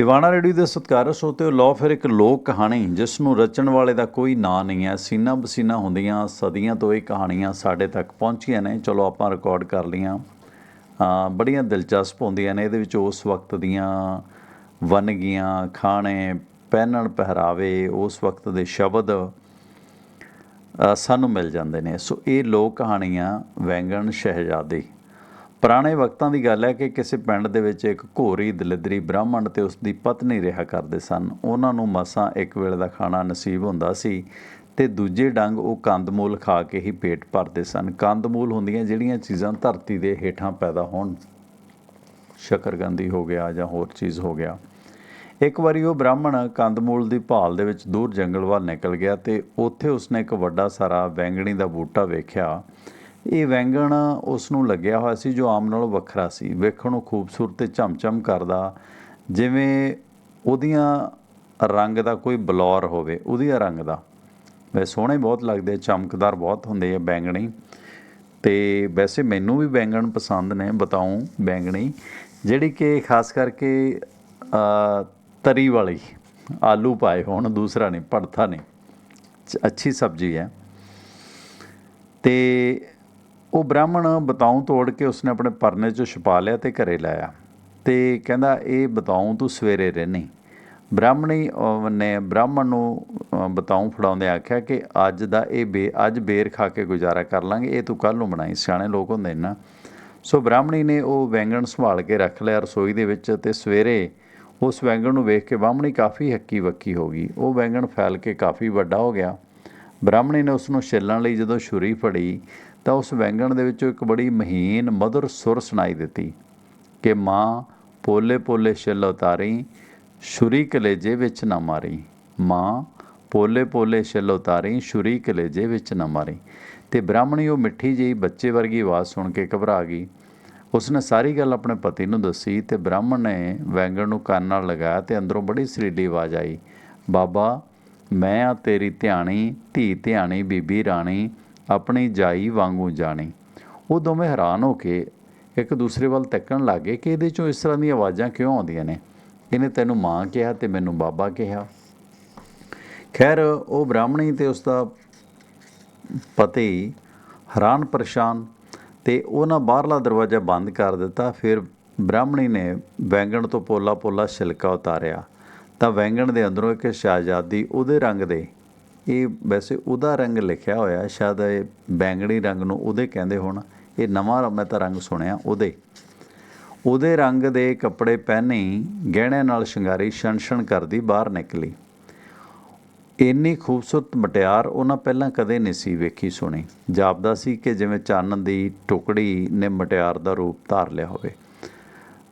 Tiwana radio ਦੇ ਸਤਿਕਾਰਯੋਗ ਸਰੋਤਿਓ ਲੋ ਫਿਰ ਇੱਕ ਲੋਕ ਕਹਾਣੀ, ਜਿਸ ਨੂੰ ਰਚਣ ਵਾਲੇ ਦਾ ਕੋਈ ਨਾਂ ਨਹੀਂ ਹੈ। ਸੀਨਾ ਬਸੀਨਾ ਹੁੰਦੀਆਂ, ਸਦੀਆਂ ਤੋਂ ਇਹ ਕਹਾਣੀਆਂ ਸਾਡੇ ਤੱਕ ਪਹੁੰਚੀਆਂ ਨੇ। ਚਲੋ ਆਪਾਂ ਰਿਕਾਰਡ ਕਰ ਲਈਆਂ। ਬੜੀਆਂ ਦਿਲਚਸਪ ਹੁੰਦੀਆਂ ਨੇ। ਇਹਦੇ ਵਿੱਚ ਉਸ ਵਕਤ ਦੀਆਂ ਵੰਨਗੀਆਂ, ਖਾਣੇ, ਪਹਿਨਣ ਪਹਿਰਾਵੇ, ਉਸ ਵਕਤ ਦੇ ਸ਼ਬਦ ਸਾਨੂੰ ਮਿਲ ਜਾਂਦੇ ਨੇ। ਸੋ ਇਹ ਲੋਕ ਕਹਾਣੀਆਂ ਵੈਂਗਣ ਸ਼ਹਿਜ਼ਾਦੇ ਪੁਰਾਣੇ ਵਕਤਾਂ ਦੀ ਗੱਲ ਹੈ ਕਿ ਕਿਸੇ ਪਿੰਡ ਦੇ ਵਿੱਚ ਇੱਕ ਘੋਰੀ ਦਲਿਦਰੀ ਬ੍ਰਾਹਮਣ ਤੇ ਉਸ ਦੀ ਪਤਨੀ ਰਿਹਾ ਕਰਦੇ ਸਨ। ਉਹਨਾਂ ਨੂੰ ਮਸਾਂ ਇੱਕ ਵੇਲੇ ਦਾ ਖਾਣਾ ਨਸੀਬ ਹੁੰਦਾ ਸੀ ਤੇ ਦੂਜੇ ਡੰਗ ਉਹ ਕੰਦਮੂਲ ਖਾ ਕੇ ਹੀ ਪੇਟ ਭਰਦੇ ਸਨ। ਕੰਦਮੂਲ ਹੁੰਦੀਆਂ ਜਿਹੜੀਆਂ ਚੀਜ਼ਾਂ ਧਰਤੀ ਦੇ ਹੇਠਾਂ ਪੈਦਾ ਹੋਣ। ਸ਼ਕਰਗੰਦੀ ਹੋ ਗਿਆ ਜਾਂ ਹੋਰ ਚੀਜ਼ ਹੋ ਗਿਆ। ਇੱਕ ਵਾਰੀ ਉਹ ਬ੍ਰਾਹਮਣ ਕੰਦਮੂਲ ਦੀ ਭਾਲ ਦੇ ਵਿੱਚ ਦੂਰ ਜੰਗਲ ਵੱਲ ਨਿਕਲ ਗਿਆ ਤੇ ਉੱਥੇ ਉਸਨੇ ਇੱਕ ਵੱਡਾ ਸਾਰਾ ਵੈਂਗਣੀ ਦਾ ਬੂਟਾ ਵੇਖਿਆ। ਇਹ ਵੈਂਗਣ ਉਸ ਨੂੰ ਲੱਗਿਆ ਹੋਇਆ ਸੀ ਜੋ ਆਮ ਨਾਲੋਂ ਵੱਖਰਾ ਸੀ। ਵੇਖਣ ਨੂੰ ਖੂਬਸੂਰਤ ਤੇ ਚਮਚਮ ਕਰਦਾ, ਜਿਵੇਂ ਉਹਦੀਆਂ ਰੰਗ ਦਾ ਕੋਈ ਬਲੌਰ ਹੋਵੇ, ਉਹਦੀਆਂ ਰੰਗ ਦਾ। ਵੈਸੇ ਸੋਹਣੇ ਬਹੁਤ ਲੱਗਦੇ ਚਮਕਦਾਰ ਬਹੁਤ ਹੁੰਦੇ ਆ ਬੈਂਗਣੀ। ਤੇ ਵੈਸੇ ਮੈਨੂੰ ਵੀ ਬੈਂਗਣ ਪਸੰਦ ਨੇ ਬਤਾਉਂ ਬੈਂਗਣੀ, ਜਿਹੜੀ ਕਿ ਖਾਸ ਕਰਕੇ ਤਰੀ ਵਾਲੀ, ਆਲੂ ਪਾਏ ਹੋਣ, ਦੂਸਰਾ ਨਹੀਂ, ਭੜਥਾ ਨਹੀਂ ਅੱਛੀ ਸਬਜ਼ੀ ਹੈ। ਤੇ ਉਹ ਬ੍ਰਾਹਮਣ ਬਤਾਉਂ ਤੋੜ ਕੇ ਉਸਨੇ ਆਪਣੇ ਪਰਨੇ 'ਚੋਂ ਛੁਪਾ ਲਿਆ ਤੇ ਘਰੇ ਲਾਇਆ ਤੇ ਕਹਿੰਦਾ ਇਹ ਬਤਾਉਂ ਤੂੰ ਸਵੇਰੇ ਰਹਿਣੀ ਬ੍ਰਾਹਮਣੀ ਨੇ ਬ੍ਰਾਹਮਣ ਨੂੰ ਅਹ, ਬਤਾਉਂ ਫੜਾਉਂਦੇ ਆਖਿਆ ਕਿ ਅੱਜ ਦਾ ਇਹ ਬੇ ਅੱਜ ਬੇਰ ਖਾ ਕੇ ਗੁਜ਼ਾਰਾ ਕਰ ਲਾਂਗੇ ਇਹ ਤੂੰ ਕੱਲ ਨੂੰ ਬਣਾਈ ਸਿਆਣੇ ਲੋਕ ਹੁੰਦੇ ਨੇ ਨਾ। ਸੋ ਬ੍ਰਾਹਮਣੀ ਨੇ ਉਹ ਵੈਂਗਣ ਸੰਭਾਲ ਕੇ ਰੱਖ ਲਿਆ ਰਸੋਈ ਦੇ ਵਿੱਚ ਤੇ ਸਵੇਰੇ ਉਸ ਵੈਂਗਣ ਨੂੰ ਵੇਖ ਕੇ ਬ੍ਰਾਹਮਣੀ ਕਾਫੀ ਹੱਕੀ ਵੱਕੀ ਹੋ ਗਈ। ਉਹ ਵੈਂਗਣ ਫੈਲ ਕੇ ਕਾਫੀ ਵੱਡਾ ਹੋ ਗਿਆ। ਬ੍ਰਾਹਮਣੀ ਨੇ ਉਸ ਨੂੰ ਛਿੱਲਣ ਲਈ ਜਦੋਂ ਛੁਰੀ ਫੜੀ ਤਾਂ ਉਸ ਵੈਂਗਣ ਦੇ ਵਿੱਚੋਂ ਇੱਕ ਬੜੀ ਮਹੀਨ ਮధుਰ ਸੁਰ ਸੁਣਾਈ ਦਿੱਤੀ ਕਿ ਮਾਂ, ਪੋਲੇ ਪੋਲੇ ਛਿੱਲ ਉਤਾਰੀ, ਛੁਰੀ ਕਲੇਜੇ ਵਿੱਚ ਨਾ ਮਾਰੀ। ਮਾਂ, ਪੋਲੇ ਪੋਲੇ ਛਿੱਲ ਉਤਾਰੀ, ਛੁਰੀ ਕਲੇਜੇ ਵਿੱਚ ਨਾ ਮਾਰੀ। ਤੇ ਬ੍ਰਾਹਮਣੀ ਉਹ ਮਿੱਠੀ ਜਿਹੀ ਬੱਚੇ ਵਰਗੀ ਆਵਾਜ਼ ਸੁਣ ਕੇ ਘਬਰਾ ਗਈ। ਉਸਨੇ ਸਾਰੀ ਗੱਲ ਆਪਣੇ ਪਤੀ ਨੂੰ ਦੱਸੀ ਤੇ ਬ੍ਰਾਹਮਣ ਨੇ ਵੈਂਗਣ ਨੂੰ ਕੰਨ ਨਾਲ ਲਗਾਇਆ ਤੇ ਅੰਦਰੋਂ ਬੜੀ ਸਰੀਲੀ ਆਵਾਜ਼ ਆਈ। ਬਾਬਾ, ਮੈਂ ਆ ਤੇਰੀ ਧਿਆਣੀ, ਧੀ ਧਿਆਣੀ, ਬੀਬੀ ਰਾਣੀ ਆਪਣੀ ਜਾਈ ਵਾਂਗੂ ਜਾਣੀ। ਉਹ ਦੋਵੇਂ ਹੈਰਾਨ ਹੋ ਕੇ ਇੱਕ ਦੂਸਰੇ ਵੱਲ ਤੱਕਣ ਲੱਗੇ ਕਿ ਇਹਦੇ ਚੋਂ ਇਸ ਤਰ੍ਹਾਂ ਦੀਆਂ ਆਵਾਜ਼ਾਂ ਕਿਉਂ ਆਉਂਦੀਆਂ ਨੇ? ਇਹਨੇ ਤੈਨੂੰ ਮਾਂ ਕਿਹਾ ਤੇ ਮੈਨੂੰ ਬਾਬਾ ਕਿਹਾ। ਖੈਰ, ਉਹ ਬ੍ਰਾਹਮਣੀ ਤੇ ਉਸ ਦਾ ਪਤੀ ਹੈਰਾਨ ਪਰੇਸ਼ਾਨ ਤੇ ਉਹਨਾਂ ਬਾਹਰਲਾ ਦਰਵਾਜ਼ਾ ਬੰਦ ਕਰ ਦਿੱਤਾ। ਫਿਰ ਬ੍ਰਾਹਮਣੀ ਨੇ ਵੈਂਗਣ ਤੋਂ ਪੋਲਾ ਪੋਲਾ ਛਿਲਕਾ ਉਤਾਰਿਆ। ਤਾਂ ਵੈਂਗਣ ਦੇ ਅੰਦਰੋਂ ਇੱਕ ਸ਼ਾਹਜ਼ਾਦੀ ਉਹਦੇ ਰੰਗ ਦੇ ਇਹ ਵੈਸੇ ਉਹਦਾ ਰੰਗ ਲਿਖਿਆ ਹੋਇਆ ਸ਼ਾਇਦ ਇਹ ਬੈਂਗਣੀ ਰੰਗ ਨੂੰ ਉਹਦੇ ਕਹਿੰਦੇ ਹੋਣ। ਇਹ ਨਵਾਂ ਮੈਂ ਤਾਂ ਰੰਗ ਸੁਣਿਆ ਉਹਦੇ। ਉਹਦੇ ਰੰਗ ਦੇ ਕੱਪੜੇ ਪਹਿਨੀ ਗਹਿਣਿਆਂ ਨਾਲ ਸ਼ਿੰਗਾਰੀ ਛਣਛਣ ਕਰਦੀ ਬਾਹਰ ਨਿਕਲੀ। ਇੰਨੀ ਖੂਬਸੂਰਤ ਮਟਿਆਰ ਉਹਨਾਂ ਪਹਿਲਾਂ ਕਦੇ ਨਹੀਂ ਸੀ ਵੇਖੀ ਸੁਣੀ। ਜਾਪਦਾ ਸੀ ਕਿ ਜਿਵੇਂ ਚਾਨਣ ਦੀ ਟੁਕੜੀ ਨੇ ਮਟਿਆਰ ਦਾ ਰੂਪ ਧਾਰ ਲਿਆ ਹੋਵੇ।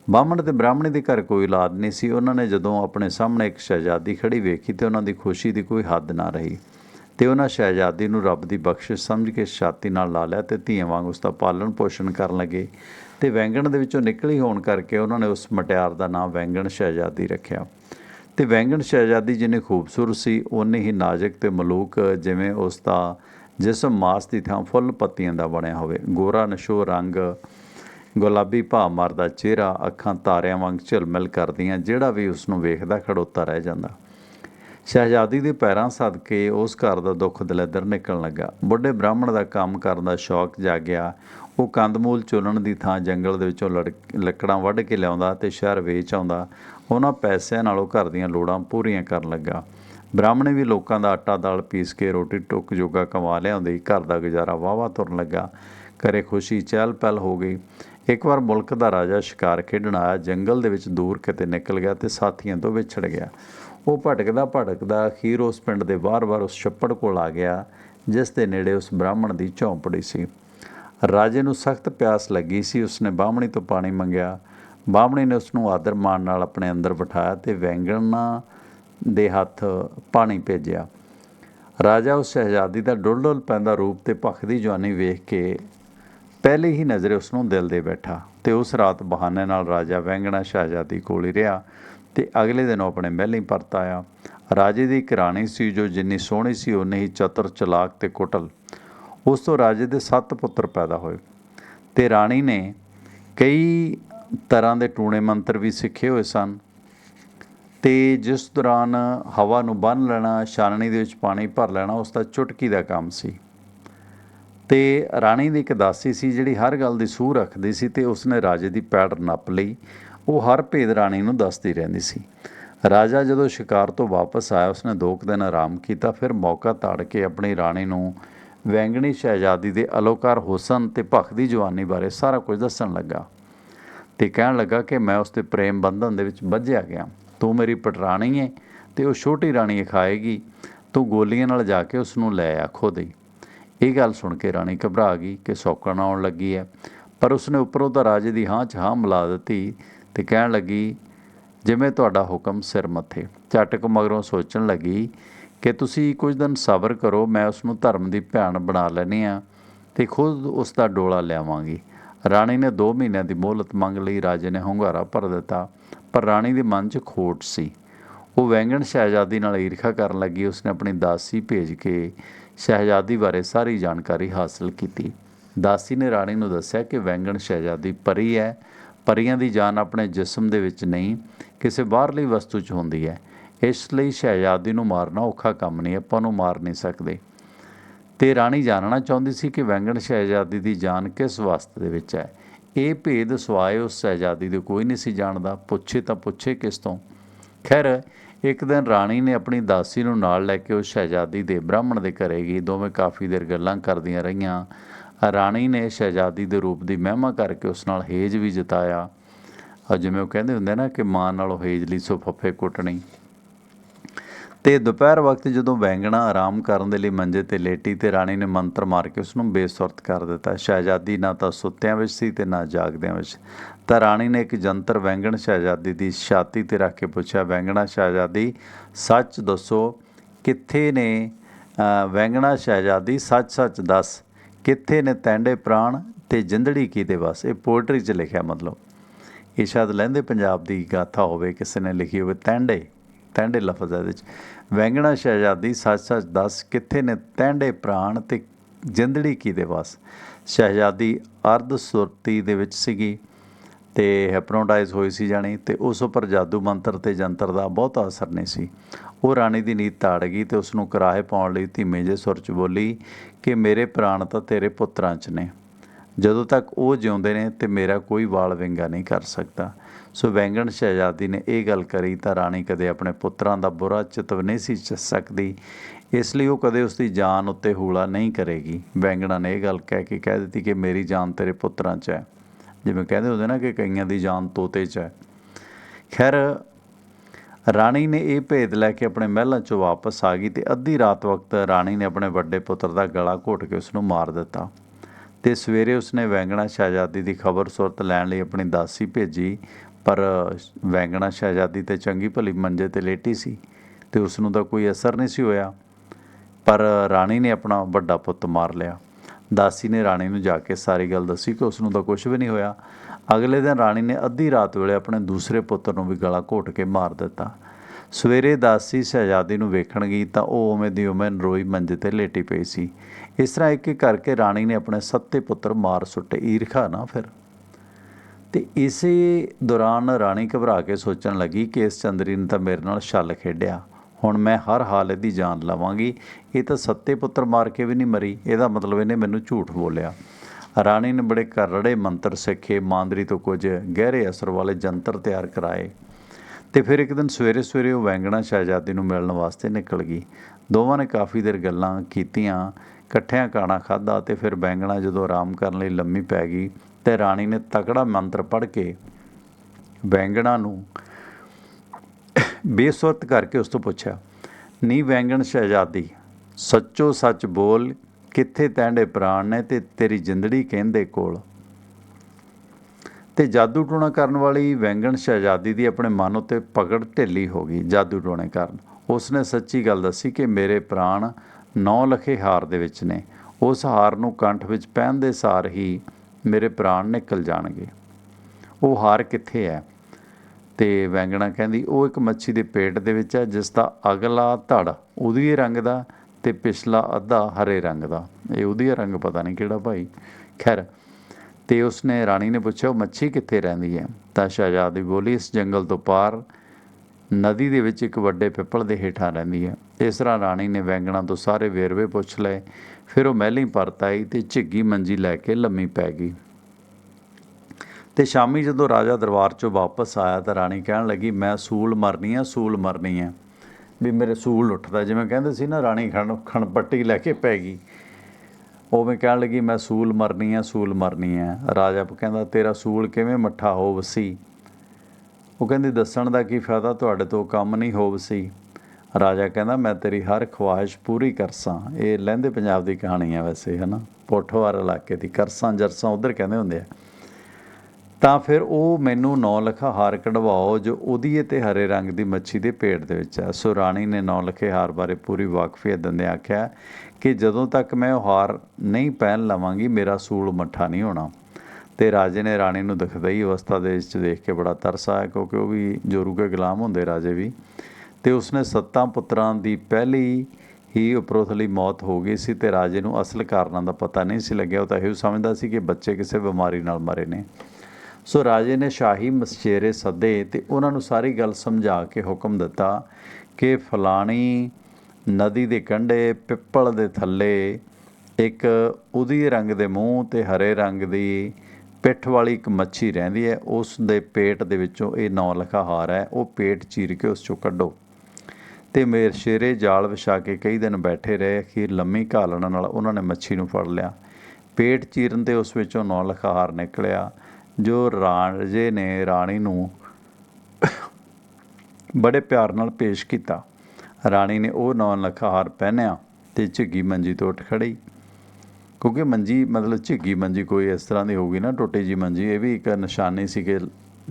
ਬਾਹਮਣ ਤੇ ਬ੍ਰਾਹਮਣੀ ਦੇ ਘਰ ਕੋਈ ਔਲਾਦ ਨਹੀਂ ਸੀ। ਉਹਨਾਂ ਨੇ ਜਦੋਂ ਆਪਣੇ ਸਾਹਮਣੇ ਇੱਕ ਸ਼ਹਿਜ਼ਾਦੀ ਖੜੀ ਵੇਖੀ ਤੇ ਉਹਨਾਂ ਦੀ ਖੁਸ਼ੀ ਦੀ ਕੋਈ ਹੱਦ ਨਾ ਰਹੀ। ਤੇ ਉਹਨਾਂ ਸ਼ਹਿਜ਼ਾਦੀ ਨੂੰ ਰੱਬ ਦੀ ਬਖਸ਼ਿਸ਼ ਸਮਝ ਕੇ ਛਾਤੀ ਨਾਲ ਲਾ ਲਿਆ ਤੇ ਧੀਆਂ ਵਾਂਗ ਉਸ ਦਾ ਪਾਲਣ ਪੋਸ਼ਣ ਕਰਨ ਲੱਗੇ। ਤੇ ਵੈਂਗਣ ਦੇ ਵਿੱਚੋਂ ਨਿਕਲੀ ਹੋਣ ਕਰਕੇ ਉਹਨਾਂ ਨੇ ਉਸ ਮਟਿਆਰ ਦਾ ਨਾਮ ਵੈਂਗਣ ਸ਼ਹਿਜ਼ਾਦੀ ਰੱਖਿਆ। ਤੇ ਵੈਂਗਣ ਸ਼ਹਿਜ਼ਾਦੀ ਜਿੰਨੀ ਖੂਬਸੂਰਤ ਸੀ, ਓਨੀ ਹੀ ਨਾਜ਼ੁਕ ਤੇ ਮਲੂਕ, ਜਿਵੇਂ ਉਸ ਦਾ ਜਿਸਮ ਮਾਸ ਦੀ ਥਾਂ ਫੁੱਲ ਪੱਤੀਆਂ ਦਾ ਬਣਿਆ ਹੋਵੇ। ਗੋਰਾ, ਨਸ਼ੋ ਰੰਗ ਗੁਲਾਬੀ ਭਾਅ ਮਾਰਦਾ ਚਿਹਰਾ, ਅੱਖਾਂ ਤਾਰਿਆਂ ਵਾਂਗ ਝਿਲਮਿਲ ਕਰਦੀਆਂ, ਜਿਹੜਾ ਵੀ ਉਸ ਨੂੰ ਵੇਖਦਾ ਖੜੋਤਾ ਰਹਿ ਜਾਂਦਾ। ਸ਼ਹਿਜ਼ਾਦੀ ਦੇ ਪੈਰਾਂ ਸਦਕੇ ਉਸ ਘਰ ਦਾ ਦੁੱਖ ਦਲਿੱਦਰ ਨਿਕਲਣ ਲੱਗਾ। ਬੁੱਢੇ ਬ੍ਰਾਹਮਣ ਦਾ ਕੰਮ ਕਰਨ ਦਾ ਸ਼ੌਕ ਜਾਗਿਆ। ਉਹ ਕੰਦਮੂਲ ਚੁਣਨ ਦੀ ਥਾਂ ਜੰਗਲ ਦੇ ਵਿੱਚੋਂ ਲੜ- ਲੱਕੜਾਂ ਵੱਢ ਕੇ ਲਿਆਉਂਦਾ ਤੇ ਸ਼ਹਿਰ ਵੇਚ ਆਉਂਦਾ। ਉਹਨਾਂ ਪੈਸਿਆਂ ਨਾਲੋਂ ਘਰ ਦੀਆਂ ਲੋੜਾਂ ਪੂਰੀਆਂ ਕਰਨ ਲੱਗਾ। ਬ੍ਰਾਹਮਣੇ ਵੀ ਲੋਕਾਂ ਦਾ ਆਟਾ ਦਾਲ ਪੀਸ ਕੇ ਰੋਟੀ ਟੁੱਕ ਜੋਗਾ ਕਮਾ ਲਿਆਉਂਦੇ ਘਰ ਦਾ ਗੁਜ਼ਾਰਾ ਵਾਵਾ ਤੁਰਨ ਲੱਗਾ। ਘਰੇ ਖੁਸ਼ੀ ਚਹਿਲ ਪਹਿਲ ਹੋ ਗਈ। ਇੱਕ ਵਾਰ ਮੁਲਕ ਦਾ ਰਾਜਾ ਸ਼ਿਕਾਰ ਖੇਡਣ ਆਇਆ, ਜੰਗਲ ਦੇ ਵਿੱਚ ਦੂਰ ਕਿਤੇ ਨਿਕਲ ਗਿਆ ਤੇ ਸਾਥੀਆਂ ਤੋਂ ਵਿਛੜ ਗਿਆ। ਉਹ ਭਟਕਦਾ ਭਟਕਦਾ ਅਖੀਰ ਉਸ ਪਿੰਡ ਦੇ ਬਾਹਰ-ਬਾਹਰ ਉਸ ਛੱਪੜ ਕੋਲ ਆ ਗਿਆ, ਜਿਸ ਦੇ ਨੇੜੇ ਉਸ ਬ੍ਰਾਹਮਣ ਦੀ ਝੌਂਪੜੀ ਸੀ। ਰਾਜੇ ਨੂੰ ਸਖਤ ਪਿਆਸ ਲੱਗੀ ਸੀ, ਉਸਨੇ ਬਾਹਮਣੀ ਤੋਂ ਪਾਣੀ ਮੰਗਿਆ। ਬਾਹਮਣੀ ਨੇ ਉਸ ਨੂੰ ਆਦਰ ਮਾਣ ਨਾਲ ਆਪਣੇ ਅੰਦਰ ਬਿਠਾਇਆ ਤੇ ਵੈਂਗਣਾ ਦੇ ਹੱਥ ਪਾਣੀ ਭੇਜਿਆ। ਰਾਜਾ ਉਸ ਸ਼ਹਿਜ਼ਾਦੀ ਦਾ ਡੁੱਲ-ਡੁੱਲ ਪੈਂਦਾ ਰੂਪ ਤੇ ਭਖਦੀ ਜਵਾਨੀ ਵੇਖ ਕੇ ਪਹਿਲੇ ਹੀ ਨਜ਼ਰੇ ਉਸ ਨੂੰ ਦਿਲ ਦੇ ਬੈਠਾ ਤੇ ਉਸ ਰਾਤ ਬਹਾਨੇ ਨਾਲ ਰਾਜਾ ਵੈਂਗਣਾ ਸ਼ਹਿਜ਼ਾਦੀ ਕੋਲ ਹੀ ਰਿਹਾ ਤੇ ਅਗਲੇ ਦਿਨ ਉਹ ਆਪਣੇ ਮਹਿਲ ਪਰਤ ਆਇਆ। ਰਾਜੇ ਦੀ ਇੱਕ ਰਾਣੀ ਸੀ ਜੋ ਜਿੰਨੀ ਸੋਹਣੀ ਸੀ ਉਨੀ ਹੀ ਚਤਰ, ਚਲਾਕ ਤੇ ਕੁਟਲ। ਉਸ ਤੋਂ ਰਾਜੇ ਦੇ ਸੱਤ ਪੁੱਤਰ ਪੈਦਾ ਹੋਏ ਤੇ ਰਾਣੀ ਨੇ ਕਈ ਤਰ੍ਹਾਂ ਦੇ ਟੂਣੇ ਮੰਤਰ ਵੀ ਸਿੱਖੇ ਹੋਏ ਸਨ ਤੇ ਜਿਸ ਦੌਰਾਨ ਹਵਾ ਨੂੰ ਬੰਨ ਲੈਣਾ, ਛਾਨਣੀ ਦੇ ਵਿੱਚ ਪਾਣੀ ਭਰ ਲੈਣਾ, ਉਸ ਦਾ ਚੁਟਕੀ ਦਾ ਕੰਮ ਸੀ। ਤੇ ਰਾਣੀ ਦੀ ਇੱਕ ਦਾਸੀ ਸੀ ਜਿਹੜੀ ਹਰ ਗੱਲ ਦੀ ਸੂਹ ਰੱਖਦੀ ਸੀ ਤੇ ਉਸਨੇ ਰਾਜੇ ਦੀ ਪੈੜ ਨੱਪ ਲਈ। ਉਹ ਹਰ ਭੇਦ ਰਾਣੀ ਨੂੰ ਦੱਸਦੀ ਰਹਿੰਦੀ ਸੀ। ਰਾਜਾ ਜਦੋਂ ਸ਼ਿਕਾਰ ਤੋਂ ਵਾਪਸ ਆਇਆ, ਉਸਨੇ ਦੋ ਕੁ ਦਿਨ ਆਰਾਮ ਕੀਤਾ, ਫਿਰ ਮੌਕਾ ਤਾੜ ਕੇ ਆਪਣੀ ਰਾਣੀ ਨੂੰ ਵੈਂਗਣੀ ਸ਼ਹਿਜ਼ਾਦੀ ਦੇ ਅਲੋਕਾਰ ਹੁਸਨ ਤੇ ਭਖਦੀ ਜਵਾਨੀ ਬਾਰੇ ਸਾਰਾ ਕੁਝ ਦੱਸਣ ਲੱਗਾ ਤੇ ਕਹਿਣ ਲੱਗਾ ਕਿ ਮੈਂ ਉਸ ਦੇ ਪ੍ਰੇਮ ਬੰਧਨ ਦੇ ਵਿੱਚ ਬੱਝਿਆ ਗਿਆ। ਤੂੰ ਮੇਰੀ ਪਟਰਾਣੀ ਏ ਤੇ ਉਹ ਛੋਟੀ ਰਾਣੀ ਖਾਏਗੀ। ਤੂੰ ਗੋਲੀਆਂ ਨਾਲ ਜਾ ਕੇ ਉਸ ਨੂੰ ਲੈ ਆ ਖੁਦ ਹੀ ਇਹ ਗੱਲ ਸੁਣ ਕੇ ਰਾਣੀ ਘਬਰਾ ਗਈ ਕਿ ਸੌਕਣ ਆਉਣ ਲੱਗੀ ਹੈ। ਪਰ ਉਸਨੇ ਉੱਪਰੋਂ ਤਾਂ ਰਾਜੇ ਦੀ ਹਾਂ 'ਚ ਹਾਂ ਮਿਲਾ ਦਿੱਤੀ ਤੇ ਕਹਿਣ ਲੱਗੀ, ਜਿਵੇਂ ਤੁਹਾਡਾ ਹੁਕਮ ਸਿਰ ਮੱਥੇ। ਝਟਕ ਮਗਰੋਂ ਸੋਚਣ ਲੱਗੀ ਕਿ ਤੁਸੀਂ ਕੁਝ ਦਿਨ ਸਬਰ ਕਰੋ, ਮੈਂ ਉਸ ਨੂੰ ਧਰਮ ਦੀ ਭੈਣ ਬਣਾ ਲੈਣੀ ਆ ਤੇ ਖੁਦ ਉਸ ਦਾ ਡੋਲਾ ਲਿਆਵਾਂਗੀ। ਰਾਣੀ ਨੇ 2 ਮਹੀਨਿਆਂ ਦੀ ਮੋਹਲਤ ਮੰਗ ਲਈ, ਰਾਜੇ ਨੇ ਹੁੰਗਾਰਾ ਭਰ ਦਿੱਤਾ, ਪਰ ਰਾਣੀ ਦੇ ਮਨ 'ਚ ਖੋਟ ਸੀ। ਉਹ ਵੈਂਗਣ ਸ਼ਹਿਜ਼ਾਦੀ ਨਾਲ ਈਰਖਾ ਕਰਨ ਲੱਗੀ, ਉਸਨੇ ਆਪਣੀ ਦਾਸੀ ਭੇਜ ਕੇ ਸ਼ਹਿਜ਼ਾਦੀ ਬਾਰੇ ਸਾਰੀ ਜਾਣਕਾਰੀ ਹਾਸਲ ਕੀਤੀ। ਦਾਸੀ ਨੇ ਰਾਣੀ ਨੂੰ ਦੱਸਿਆ ਕਿ ਵੈਂਗਣ ਸ਼ਹਿਜ਼ਾਦੀ ਪਰੀ ਹੈ। ਪਰੀਆਂ ਦੀ ਜਾਨ ਆਪਣੇ ਜਿਸਮ ਦੇ ਵਿੱਚ ਨਹੀਂ, ਕਿਸੇ ਬਾਹਰਲੀ ਵਸਤੂ 'ਚ ਹੁੰਦੀ ਹੈ। ਇਸ ਲਈ ਸ਼ਹਿਜ਼ਾਦੀ ਨੂੰ ਮਾਰਨਾ ਔਖਾ ਕੰਮ ਨਹੀਂ, ਆਪਾਂ ਨੂੰ ਮਾਰ ਨਹੀਂ ਸਕਦੇ। ਤੇ ਰਾਣੀ ਜਾਣਨਾ ਚਾਹੁੰਦੀ ਸੀ ਕਿ ਵੈਂਗਣ ਸ਼ਹਿਜ਼ਾਦੀ ਦੀ ਜਾਨ ਕਿਸ ਵਸਤ ਦੇ ਵਿੱਚ ਹੈ। ਇਹ ਭੇਦ ਸਵਾਏ ਉਸ ਸ਼ਹਿਜ਼ਾਦੀ ਦੇ ਕੋਈ ਨਹੀਂ ਸੀ ਜਾਣਦਾ। ਪੁੱਛੇ ਤਾਂ ਪੁੱਛੇ ਕਿਸ ਤੋਂ। ਖੈਰ ਇੱਕ ਦਿਨ ਰਾਣੀ ਨੇ ਆਪਣੀ ਦਾਸੀ ਨੂੰ ਨਾਲ ਲੈ ਕੇ ਉਹ ਸ਼ਹਿਜ਼ਾਦੀ ਦੇ ਬ੍ਰਾਹਮਣ ਦੇ ਘਰੇ ਗਈ। ਦੋਵੇਂ ਕਾਫੀ ਦੇਰ ਗੱਲਾਂ ਕਰਦੀਆਂ ਰਹੀਆਂ। ਰਾਣੀ ਨੇ ਸ਼ਹਿਜ਼ਾਦੀ ਦੇ ਰੂਪ ਦੀ ਮਹਿਮਾ ਕਰਕੇ ਉਸ ਨਾਲ ਹੇਜ ਵੀ ਜਤਾਇਆ। ਔਰ ਜਿਵੇਂ ਉਹ ਕਹਿੰਦੇ ਹੁੰਦੇ ਨਾ ਕਿ ਮਾਂ ਨਾਲੋਂ ਹੇਜ ਲਈ ਸੋ ਫੱਫੇ ਕੁੱਟਣੀ। ਤੇ ਦੁਪਹਿਰ ਵਕਤ ਜਦੋਂ ਵੈਂਗਣਾ ਆਰਾਮ ਕਰਨ ਦੇ ਲਈ ਮੰਜੇ ਤੇ ਲੇਟੀ ਤੇ ਰਾਣੀ ਨੇ ਮੰਤਰ ਮਾਰ ਕੇ ਉਸ ਨੂੰ ਬੇਸੁਰਤ ਕਰ ਦਿੱਤਾ। ਸ਼ਹਿਜ਼ਾਦੀ ਨਾ ਤਾਂ ਸੁੱਤਿਆਂ ਵਿੱਚ ਸੀ ਤੇ ਨਾ ਜਾਗਦਿਆਂ ਵਿੱਚ। ਤਾਂ ਰਾਣੀ ਨੇ ਇੱਕ ਜੰਤਰ ਵੈਂਗਣ ਸ਼ਹਿਜ਼ਾਦੀ ਦੀ ਛਾਤੀ ਤੇ ਰੱਖ ਕੇ ਪੁੱਛਿਆ, ਵੈਂਗਣਾ ਸ਼ਹਿਜ਼ਾਦੀ, ਸੱਚ ਦੱਸੋ, ਕਿੱਥੇ ਨੇ ਵੈਂਗਣਾ ਸ਼ਹਿਜ਼ਾਦੀ ਸੱਚ ਸੱਚ ਦੱਸ, ਕਿੱਥੇ ਨੇ ਤੈਂਡੇ ਪ੍ਰਾਣ ਤੇ ਜਿੰਦੜੀ ਕੀ ਦੇ ਬਸ ਇਹ ਪੋਇਟਰੀ 'ਚ ਲਿਖਿਆ ਮਤਲਬ। ਇਹ ਸ਼ਾਇਦ ਲਹਿੰਦੇ ਪੰਜਾਬ ਦੀ ਗਾਥਾ ਹੋਵੇ, ਕਿਸੇ ਨੇ ਲਿਖੀ ਹੋਵੇ, ਤੈਂਡੇ ਤੈਂਡੇ ਲਫ਼ਜ਼ ਹੈ ਇਹਦੇ ਵਿੱਚ ਵੈਂਗਣਾ ਸ਼ਹਿਜ਼ਾਦੀ ਸੱਚ ਸੱਚ ਦੱਸ, ਕਿੱਥੇ ਨੇ ਤੈਂਡੇ ਪ੍ਰਾਣ ਤੇ ਜਿੰਦੜੀ ਕੀ ਦੇ ਸ਼ਹਿਜ਼ਾਦੀ ਅਰਧ ਸੁਰਤੀ ਦੇ ਵਿੱਚ ਸੀਗੀ। ਤੇ ਹੈਪਨੋਟਾਈਜ਼ ਹੋਈ ਸੀ ਜਾਣੀ ਤੇ ਉਸ ਉੱਪਰ ਜਾਦੂ ਮੰਤਰ ਤੇ ਜੰਤਰ ਦਾ ਬਹੁਤਾ ਅਸਰ ਨਹੀਂ ਸੀ। ਉਹ ਰਾਣੀ ਦੀ ਨੀਂਦ ਤਾੜ ਗਈ ਤੇ ਉਸ ਨੂੰ ਕਰਾਹੇ ਪਾਉਣ ਲਈ ਧੀਮੇ ਜਿਹੇ ਸੁਰ 'ਚ ਬੋਲੀ ਕਿ ਮੇਰੇ ਪ੍ਰਾਣ ਤਾਂ ਤੇਰੇ ਪੁੱਤਰਾਂ 'ਚ ਨੇ। ਜਦੋਂ ਤੱਕ ਉਹ ਜਿਉਂਦੇ ਨੇ ਤੇ ਮੇਰਾ ਕੋਈ ਵਾਲ ਵਿੰਗਾ ਨਹੀਂ ਕਰ ਸਕਦਾ। ਸੋ ਵੈਂਗਣ ਸ਼ਹਿਜ਼ਾਦੀ ਨੇ ਇਹ ਗੱਲ ਕਰੀ ਤਾਂ ਰਾਣੀ ਕਦੇ ਆਪਣੇ ਪੁੱਤਰਾਂ ਦਾ ਬੁਰਾ ਚਿਤਵ ਨਹੀਂ ਸੀ ਚੱਸ ਸਕਦੀ। ਇਸ ਲਈ ਉਹ ਕਦੇ ਉਸ ਦੀ ਜਾਨ ਉੱਤੇ ਹੂਲਾ ਨਹੀਂ ਕਰੇਗੀ। ਵੈਂਗਣਾ ਨੇ ਇਹ ਗੱਲ ਕਹਿ ਕੇ ਕਹਿ ਦਿੱਤੀ ਕਿ ਮੇਰੀ ਜਾਨ ਤੇਰੇ ਪੁੱਤਰਾਂ 'ਚ ਹੈ। ਜਿਵੇਂ ਕਹਿੰਦੇ ਹੁੰਦੇ ਨਾ ਕਿ ਕਈਆਂ ਦੀ ਜਾਨ ਤੋਤੇ 'ਚ ਹੈ। ਖੈਰ, ਰਾਣੀ ਨੇ ਇਹ ਭੇਦ ਲੈ ਕੇ ਆਪਣੇ ਮਹਿਲਾਂ 'ਚੋਂ ਵਾਪਸ ਆ ਗਈ ਤੇ ਅੱਧੀ ਰਾਤ ਵਕਤ ਰਾਣੀ ਨੇ ਆਪਣੇ ਵੱਡੇ ਪੁੱਤਰ ਦਾ ਗਲਾ ਘੋਟ ਕੇ ਉਸ ਨੂੰ ਮਾਰ ਦਿੱਤਾ ਤੇ ਸਵੇਰੇ ਉਸਨੇ ਵੈਂਗਣਾ ਸ਼ਹਿਜ਼ਾਦੀ ਦੀ ਖਬਰ ਸੁਰਤ ਲੈਣ ਲਈ ਆਪਣੀ ਦਾਸੀ ਭੇਜੀ, ਪਰ ਵੈਂਗਣਾ ਸ਼ਹਿਜ਼ਾਦੀ ਤੇ ਚੰਗੀ ਭਲੀ ਮੰਜੇ ਤੇ ਲੇਟੀ ਸੀ ਤੇ ਉਸ ਨੂੰ ਤਾਂ ਕੋਈ ਅਸਰ ਨਹੀਂ ਸੀ ਹੋਇਆ, ਪਰ ਰਾਣੀ ਨੇ ਆਪਣਾ ਵੱਡਾ ਪੁੱਤ ਮਾਰ ਲਿਆ। ਦਾਸੀ ਨੇ ਰਾਣੀ ਨੂੰ ਜਾ ਕੇ ਸਾਰੀ ਗੱਲ ਦੱਸੀ ਕਿ ਉਸ ਨੂੰ ਤਾਂ ਕੁਝ ਵੀ ਨਹੀਂ ਹੋਇਆ। ਅਗਲੇ ਦਿਨ ਰਾਣੀ ਨੇ ਅੱਧੀ ਰਾਤ ਵੇਲੇ ਆਪਣੇ ਦੂਸਰੇ ਪੁੱਤਰ ਨੂੰ ਵੀ ਗਲਾ ਘੋਟ ਕੇ ਮਾਰ ਦਿੱਤਾ। ਸਵੇਰੇ ਦਾਸੀ ਸ਼ਹਿਜ਼ਾਦੀ ਨੂੰ ਵੇਖਣ ਗਈ ਤਾਂ ਉਹ ਉਵੇਂ ਦੀ ਉਵੇਂ ਰੋਈ ਮੰਜੇ ਤੇ ਲੇਟੀ ਪਈ ਸੀ। ਇਸ ਤਰ੍ਹਾਂ ਇੱਕ ਇੱਕ ਕਰਕੇ ਰਾਣੀ ਨੇ ਆਪਣੇ ਸੱਤੇ ਪੁੱਤਰ ਮਾਰ ਸੁੱਟੇ। ਈਰਖਾ ਨਾ ਫਿਰ। ਤੇ ਇਸੇ ਦੌਰਾਨ ਰਾਣੀ ਘਬਰਾ ਕੇ ਸੋਚਣ ਲੱਗੀ ਕਿ ਇਸ ਚੰਦਰੀ ਨੇ ਤਾਂ ਮੇਰੇ ਨਾਲ ਛਲ ਖੇਡਿਆ। ਹੁਣ ਮੈਂ ਹਰ ਹਾਲ ਇਹਦੀ ਜਾਨ ਲਵਾਂਗੀ। ਇਹ ਤਾਂ ਸੱਤੇ ਪੁੱਤਰ ਮਾਰ ਕੇ ਵੀ ਨਹੀਂ ਮਰੀ। ਇਹਦਾ ਮਤਲਬ ਇਹਨੇ ਮੈਨੂੰ ਝੂਠ ਬੋਲਿਆ। ਰਾਣੀ ਨੇ ਬੜੇ ਕਰੜੇ ਮੰਤਰ ਸਿੱਖੇ, ਮਾਂਦਰੀ ਤੋਂ ਕੁਝ ਗਹਿਰੇ ਅਸਰ ਵਾਲੇ ਜੰਤਰ ਤਿਆਰ ਕਰਾਏ। ਤੇ ਫਿਰ ਇੱਕ ਦਿਨ ਸਵੇਰੇ ਸਵੇਰੇ ਉਹ ਵੈਂਗਣਾ ਸ਼ਹਿਜ਼ਾਦੀ ਨੂੰ ਮਿਲਣ ਵਾਸਤੇ ਨਿਕਲ ਗਈ। ਦੋਵਾਂ ਨੇ ਕਾਫੀ ਦੇਰ ਗੱਲਾਂ ਕੀਤੀਆਂ, ਇਕੱਠਿਆਂ ਖਾਣਾ ਖਾਦਾ ਤੇ ਫਿਰ ਬੈਂਗਣਾ ਜਦੋਂ ਆਰਾਮ ਕਰਨ ਲਈ ਲੰਮੀ ਪੈ ਗਈ, ਤੇ ਰਾਣੀ ਨੇ ਤਕੜਾ ਮੰਤਰ ਪੜ੍ਹ ਕੇ ਵੈਂਗਣਾ ਨੂੰ ਬੇਸੁਰਤ ਕਰਕੇ ਉਸ ਤੋਂ ਪੁੱਛਿਆ, ਨੀ ਵੈਂਗਣ ਸ਼ਹਿਜ਼ਾਦੀ, ਸੱਚੋ ਸੱਚ ਬੋਲ, ਕਿੱਥੇ ਤੈਂਡੇ ਪ੍ਰਾਣ ਨੇ ਤੇ ਤੇਰੀ ਜਿੰਦੜੀ ਕਹਿੰਦੇ ਕੋਲ? ਤੇ ਜਾਦੂ ਟੋਣਾ ਕਰਨ ਵਾਲੀ ਵੈਂਗਣ ਸ਼ਹਿਜ਼ਾਦੀ ਦੀ ਆਪਣੇ ਮਨ ਉੱਤੇ ਪਕੜ ਢਿੱਲੀ ਹੋ ਗਈ ਜਾਦੂ ਟੋਣੇ ਕਾਰਨ। ਉਸਨੇ ਸੱਚੀ ਗੱਲ ਦੱਸੀ ਕਿ ਮੇਰੇ ਪ੍ਰਾਣ ਨੌ ਲਖੇ ਹਾਰ ਦੇ ਵਿੱਚ ਨੇ। ਉਸ ਹਾਰ ਨੂੰ ਕੰਠ ਵਿੱਚ ਪਹਿਨ ਦੇ ਸਾਰ ਹੀ ਮੇਰੇ ਪ੍ਰਾਣ ਨਿਕਲ ਜਾਣਗੇ। ਉਹ ਹਾਰ ਕਿੱਥੇ ਹੈ? ਤੇ ਵੈਂਗਣਾ ਕਹਿੰਦੀ, ਉਹ ਇੱਕ ਮੱਛੀ ਦੇ ਪੇਟ ਦੇ ਵਿੱਚ ਹੈ ਜਿਸ ਦਾ ਅਗਲਾ ਧੜ ਉਹਦੀ ਰੰਗ ਦਾ ਤੇ ਪਿਛਲਾ ਅੱਧਾ ਹਰੇ ਰੰਗ ਦਾ। ਇਹ ਉਹਦੀ ਰੰਗ, ਪਤਾ ਨਹੀਂ ਕਿਹੜਾ ਭਾਈ। ਖੈਰ, ਤੇ ਉਸਨੇ ਰਾਣੀ ਨੇ ਪੁੱਛਿਆ, ਉਹ ਮੱਛੀ ਕਿੱਥੇ ਰਹਿੰਦੀ ਹੈ? ਤਾਂ ਸ਼ਹਿਜ਼ਾਦੀ ਬੋਲੀ, ਇਸ ਜੰਗਲ ਤੋਂ ਪਾਰ ਨਦੀ ਦੇ ਵਿੱਚ ਇੱਕ ਵੱਡੇ ਪਿੱਪਲ ਦੇ ਹੇਠਾਂ ਰਹਿੰਦੀ ਹੈ। ਇਸ ਤਰ੍ਹਾਂ ਰਾਣੀ ਨੇ ਵੈਂਗਣਾ ਤੋਂ ਸਾਰੇ ਵੇਰਵੇ ਪੁੱਛ ਲਏ। ਫਿਰ ਉਹ ਮਹਿਲੀਂ ਪਰਤ ਆਈ ਤੇ ਝਿੱਗੀ ਮੰਜੀ ਲੈ ਕੇ ਲੰਮੀ ਪੈ ਗਈ। ਤੇ ਸ਼ਾਮੀ ਜਦੋਂ ਰਾਜਾ ਦਰਬਾਰ ਚੋਂ ਵਾਪਸ ਆਇਆ ਤਾਂ ਰਾਣੀ ਕਹਿਣ ਲੱਗੀ, ਮੈਂ ਸੂਲ ਮਰਨੀ ਆ, ਸੂਲ ਮਰਨੀ ਆ। ਵੀ ਮੇਰੇ ਸੂਲ ਉੱਠਦਾ, ਜਿਵੇਂ ਕਹਿੰਦੇ ਸੀ ਨਾ, ਰਾਣੀ ਖਣ, ਖਣਪੱਟੀ ਲੈ ਕੇ ਪੈ ਗਈ। ਉਵੇਂ ਕਹਿਣ ਲੱਗੀ, ਮੈਂ ਸੂਲ ਮਰਨੀ ਆ, ਸੂਲ ਮਰਨੀ ਆ। ਰਾਜਾ ਕਹਿੰਦਾ, ਤੇਰਾ ਸੂਲ ਕਿਵੇਂ ਮੱਠਾ ਹੋ ਵਸੀ ਉਹ ਕਹਿੰਦੀ, ਦੱਸਣ ਦਾ ਕੀ ਫਾਇਦਾ, ਤੁਹਾਡੇ ਤੋਂ ਕੰਮ ਨਹੀਂ ਹੋ ਵਸੀ ਰਾਜਾ ਕਹਿੰਦਾ, ਮੈਂ ਤੇਰੀ ਹਰ ਖੁਆਇਸ਼ ਪੂਰੀ ਕਰਸਾਂ। ਇਹ ਲਹਿੰਦੇ ਪੰਜਾਬ ਦੀ ਕਹਾਣੀ ਹੈ ਵੈਸੇ, ਹਨਾ? ਪੋਠੋਵਾਰ ਇਲਾਕੇ ਦੀ ਕਰਸਾਂ, ਜਰਸਾਂ, ਉਧਰ ਕਹਿੰਦੇ ਹੁੰਦੇ ਆ। ਤਾਂ ਫਿਰ ਉਹ ਮੈਨੂੰ ਨੌ ਲਖਾ ਹਾਰ ਕਢਵਾਓ ਜੋ ਉਹਦੀ ਤੇ ਹਰੇ ਰੰਗ ਦੀ ਮੱਛੀ ਦੇ ਪੇਟ ਦੇ ਵਿੱਚ ਹੈ। ਸੋ ਰਾਣੀ ਨੇ ਨੌ ਲਖੇ ਹਾਰ ਬਾਰੇ ਪੂਰੀ ਵਾਕਫੀਅਤ ਦਿੰਦੇ ਆਖਿਆ ਕਿ ਜਦੋਂ ਤੱਕ ਮੈਂ ਉਹ ਹਾਰ ਨਹੀਂ ਪਹਿਨ ਲਵਾਂਗੀ, ਮੇਰਾ ਸੂਲ ਮੱਠਾ ਨਹੀਂ ਹੋਣਾ। ਤੇ ਰਾਜੇ ਨੇ ਰਾਣੀ ਨੂੰ ਦਿਖਦਈ ਅਵਸਥਾ ਦੇ ਵਿੱਚ ਦੇਖ ਕੇ ਬੜਾ ਤਰਸ ਆਇਆ, ਕਿਉਂਕਿ ਉਹ ਵੀ ਜੋਰੂ ਕੇ ਗੁਲਾਮ ਹੁੰਦੇ ਰਾਜੇ ਵੀ। ਤੇ ਉਸਨੇ ਸੱਤਾਂ ਪੁੱਤਰਾਂ ਦੀ ਪਹਿਲੀ ਹੀ ਉਪਰੋਥਲੀ ਮੌਤ ਹੋ ਗਈ ਸੀ ਤੇ ਰਾਜੇ ਨੂੰ ਅਸਲ ਕਾਰਨਾਂ ਦਾ ਪਤਾ ਨਹੀਂ ਸੀ ਲੱਗਿਆ। ਉਹ ਤਾਂ ਇਹ ਸਮਝਦਾ ਸੀ ਕਿ ਬੱਚੇ ਕਿਸੇ ਬਿਮਾਰੀ ਨਾਲ ਮਰੇ ਨੇ। ਸੋ ਰਾਜੇ ਨੇ ਸ਼ਾਹੀ ਮਸਚੇਰੇ ਸੱਦੇ ਤੇ ਉਹਨਾਂ ਨੂੰ ਸਾਰੀ ਗੱਲ ਸਮਝਾ ਕੇ ਹੁਕਮ ਦਿੱਤਾ ਕਿ ਫਲਾਣੀ ਨਦੀ ਦੇ ਕੰਢੇ ਪਿੱਪਲ ਦੇ ਥੱਲੇ ਇੱਕ ਉਹਦੀ ਰੰਗ ਦੇ ਮੂੰਹ ਤੇ ਹਰੇ ਰੰਗ ਦੀ ਪਿੱਠ ਵਾਲੀ ਇੱਕ ਮੱਛੀ ਰਹਿੰਦੀ ਹੈ। ਉਸ ਦੇ ਪੇਟ ਦੇ ਵਿੱਚੋਂ ਇਹ ਨੌ ਲਖਾ ਹਾਰ ਹੈ। ਉਹ ਪੇਟ ਚੀਰ ਕੇ ਉਸ ਚੋਂ ਕੱਢੋ। ਤੇ ਮੇਰ ਸ਼ੇਰੇ ਜਾਲ ਵਿਛਾ ਕੇ ਕਈ ਦਿਨ ਬੈਠੇ ਰਹੇ। ਅਖੀਰ ਲੰਮੀ ਘਾਲਣ ਨਾਲ ਉਹਨਾਂ ਨੇ ਮੱਛੀ ਨੂੰ ਫੜ ਲਿਆ। ਪੇਟ ਚੀਰਨ ਤੇ ਉਸ ਵਿੱਚੋਂ ਨੌ ਲਖਾ ਹਾਰ ਨਿਕਲਿਆ। ਜੋ ਰਾਜੇ ਨੇ ਰਾਣੀ ਨੂੰ ਬੜੇ ਪਿਆਰ ਨਾਲ ਪੇਸ਼ ਕੀਤਾ। ਰਾਣੀ ਨੇ ਉਹ ਨੌ ਲਖਾ ਹਾਰ ਪਹਿਨਿਆ ਤੇ ਝਿੱਗੀ ਮੰਜੀ ਤੋਂ ਉੱਠ ਖੜੀ ਕਿਉਂਕਿ ਮੰਜੀ, ਮਤਲਬ ਝਿੱਗੀ ਮੰਜੀ ਕੋਈ ਇਸ ਤਰ੍ਹਾਂ ਦੀ ਹੋਊਗੀ ਨਾ, ਟੁੱਟੀ ਜੀ ਮੰਜੀ, ਇਹ ਵੀ ਇੱਕ ਨਿਸ਼ਾਨੀ ਸੀ ਕਿ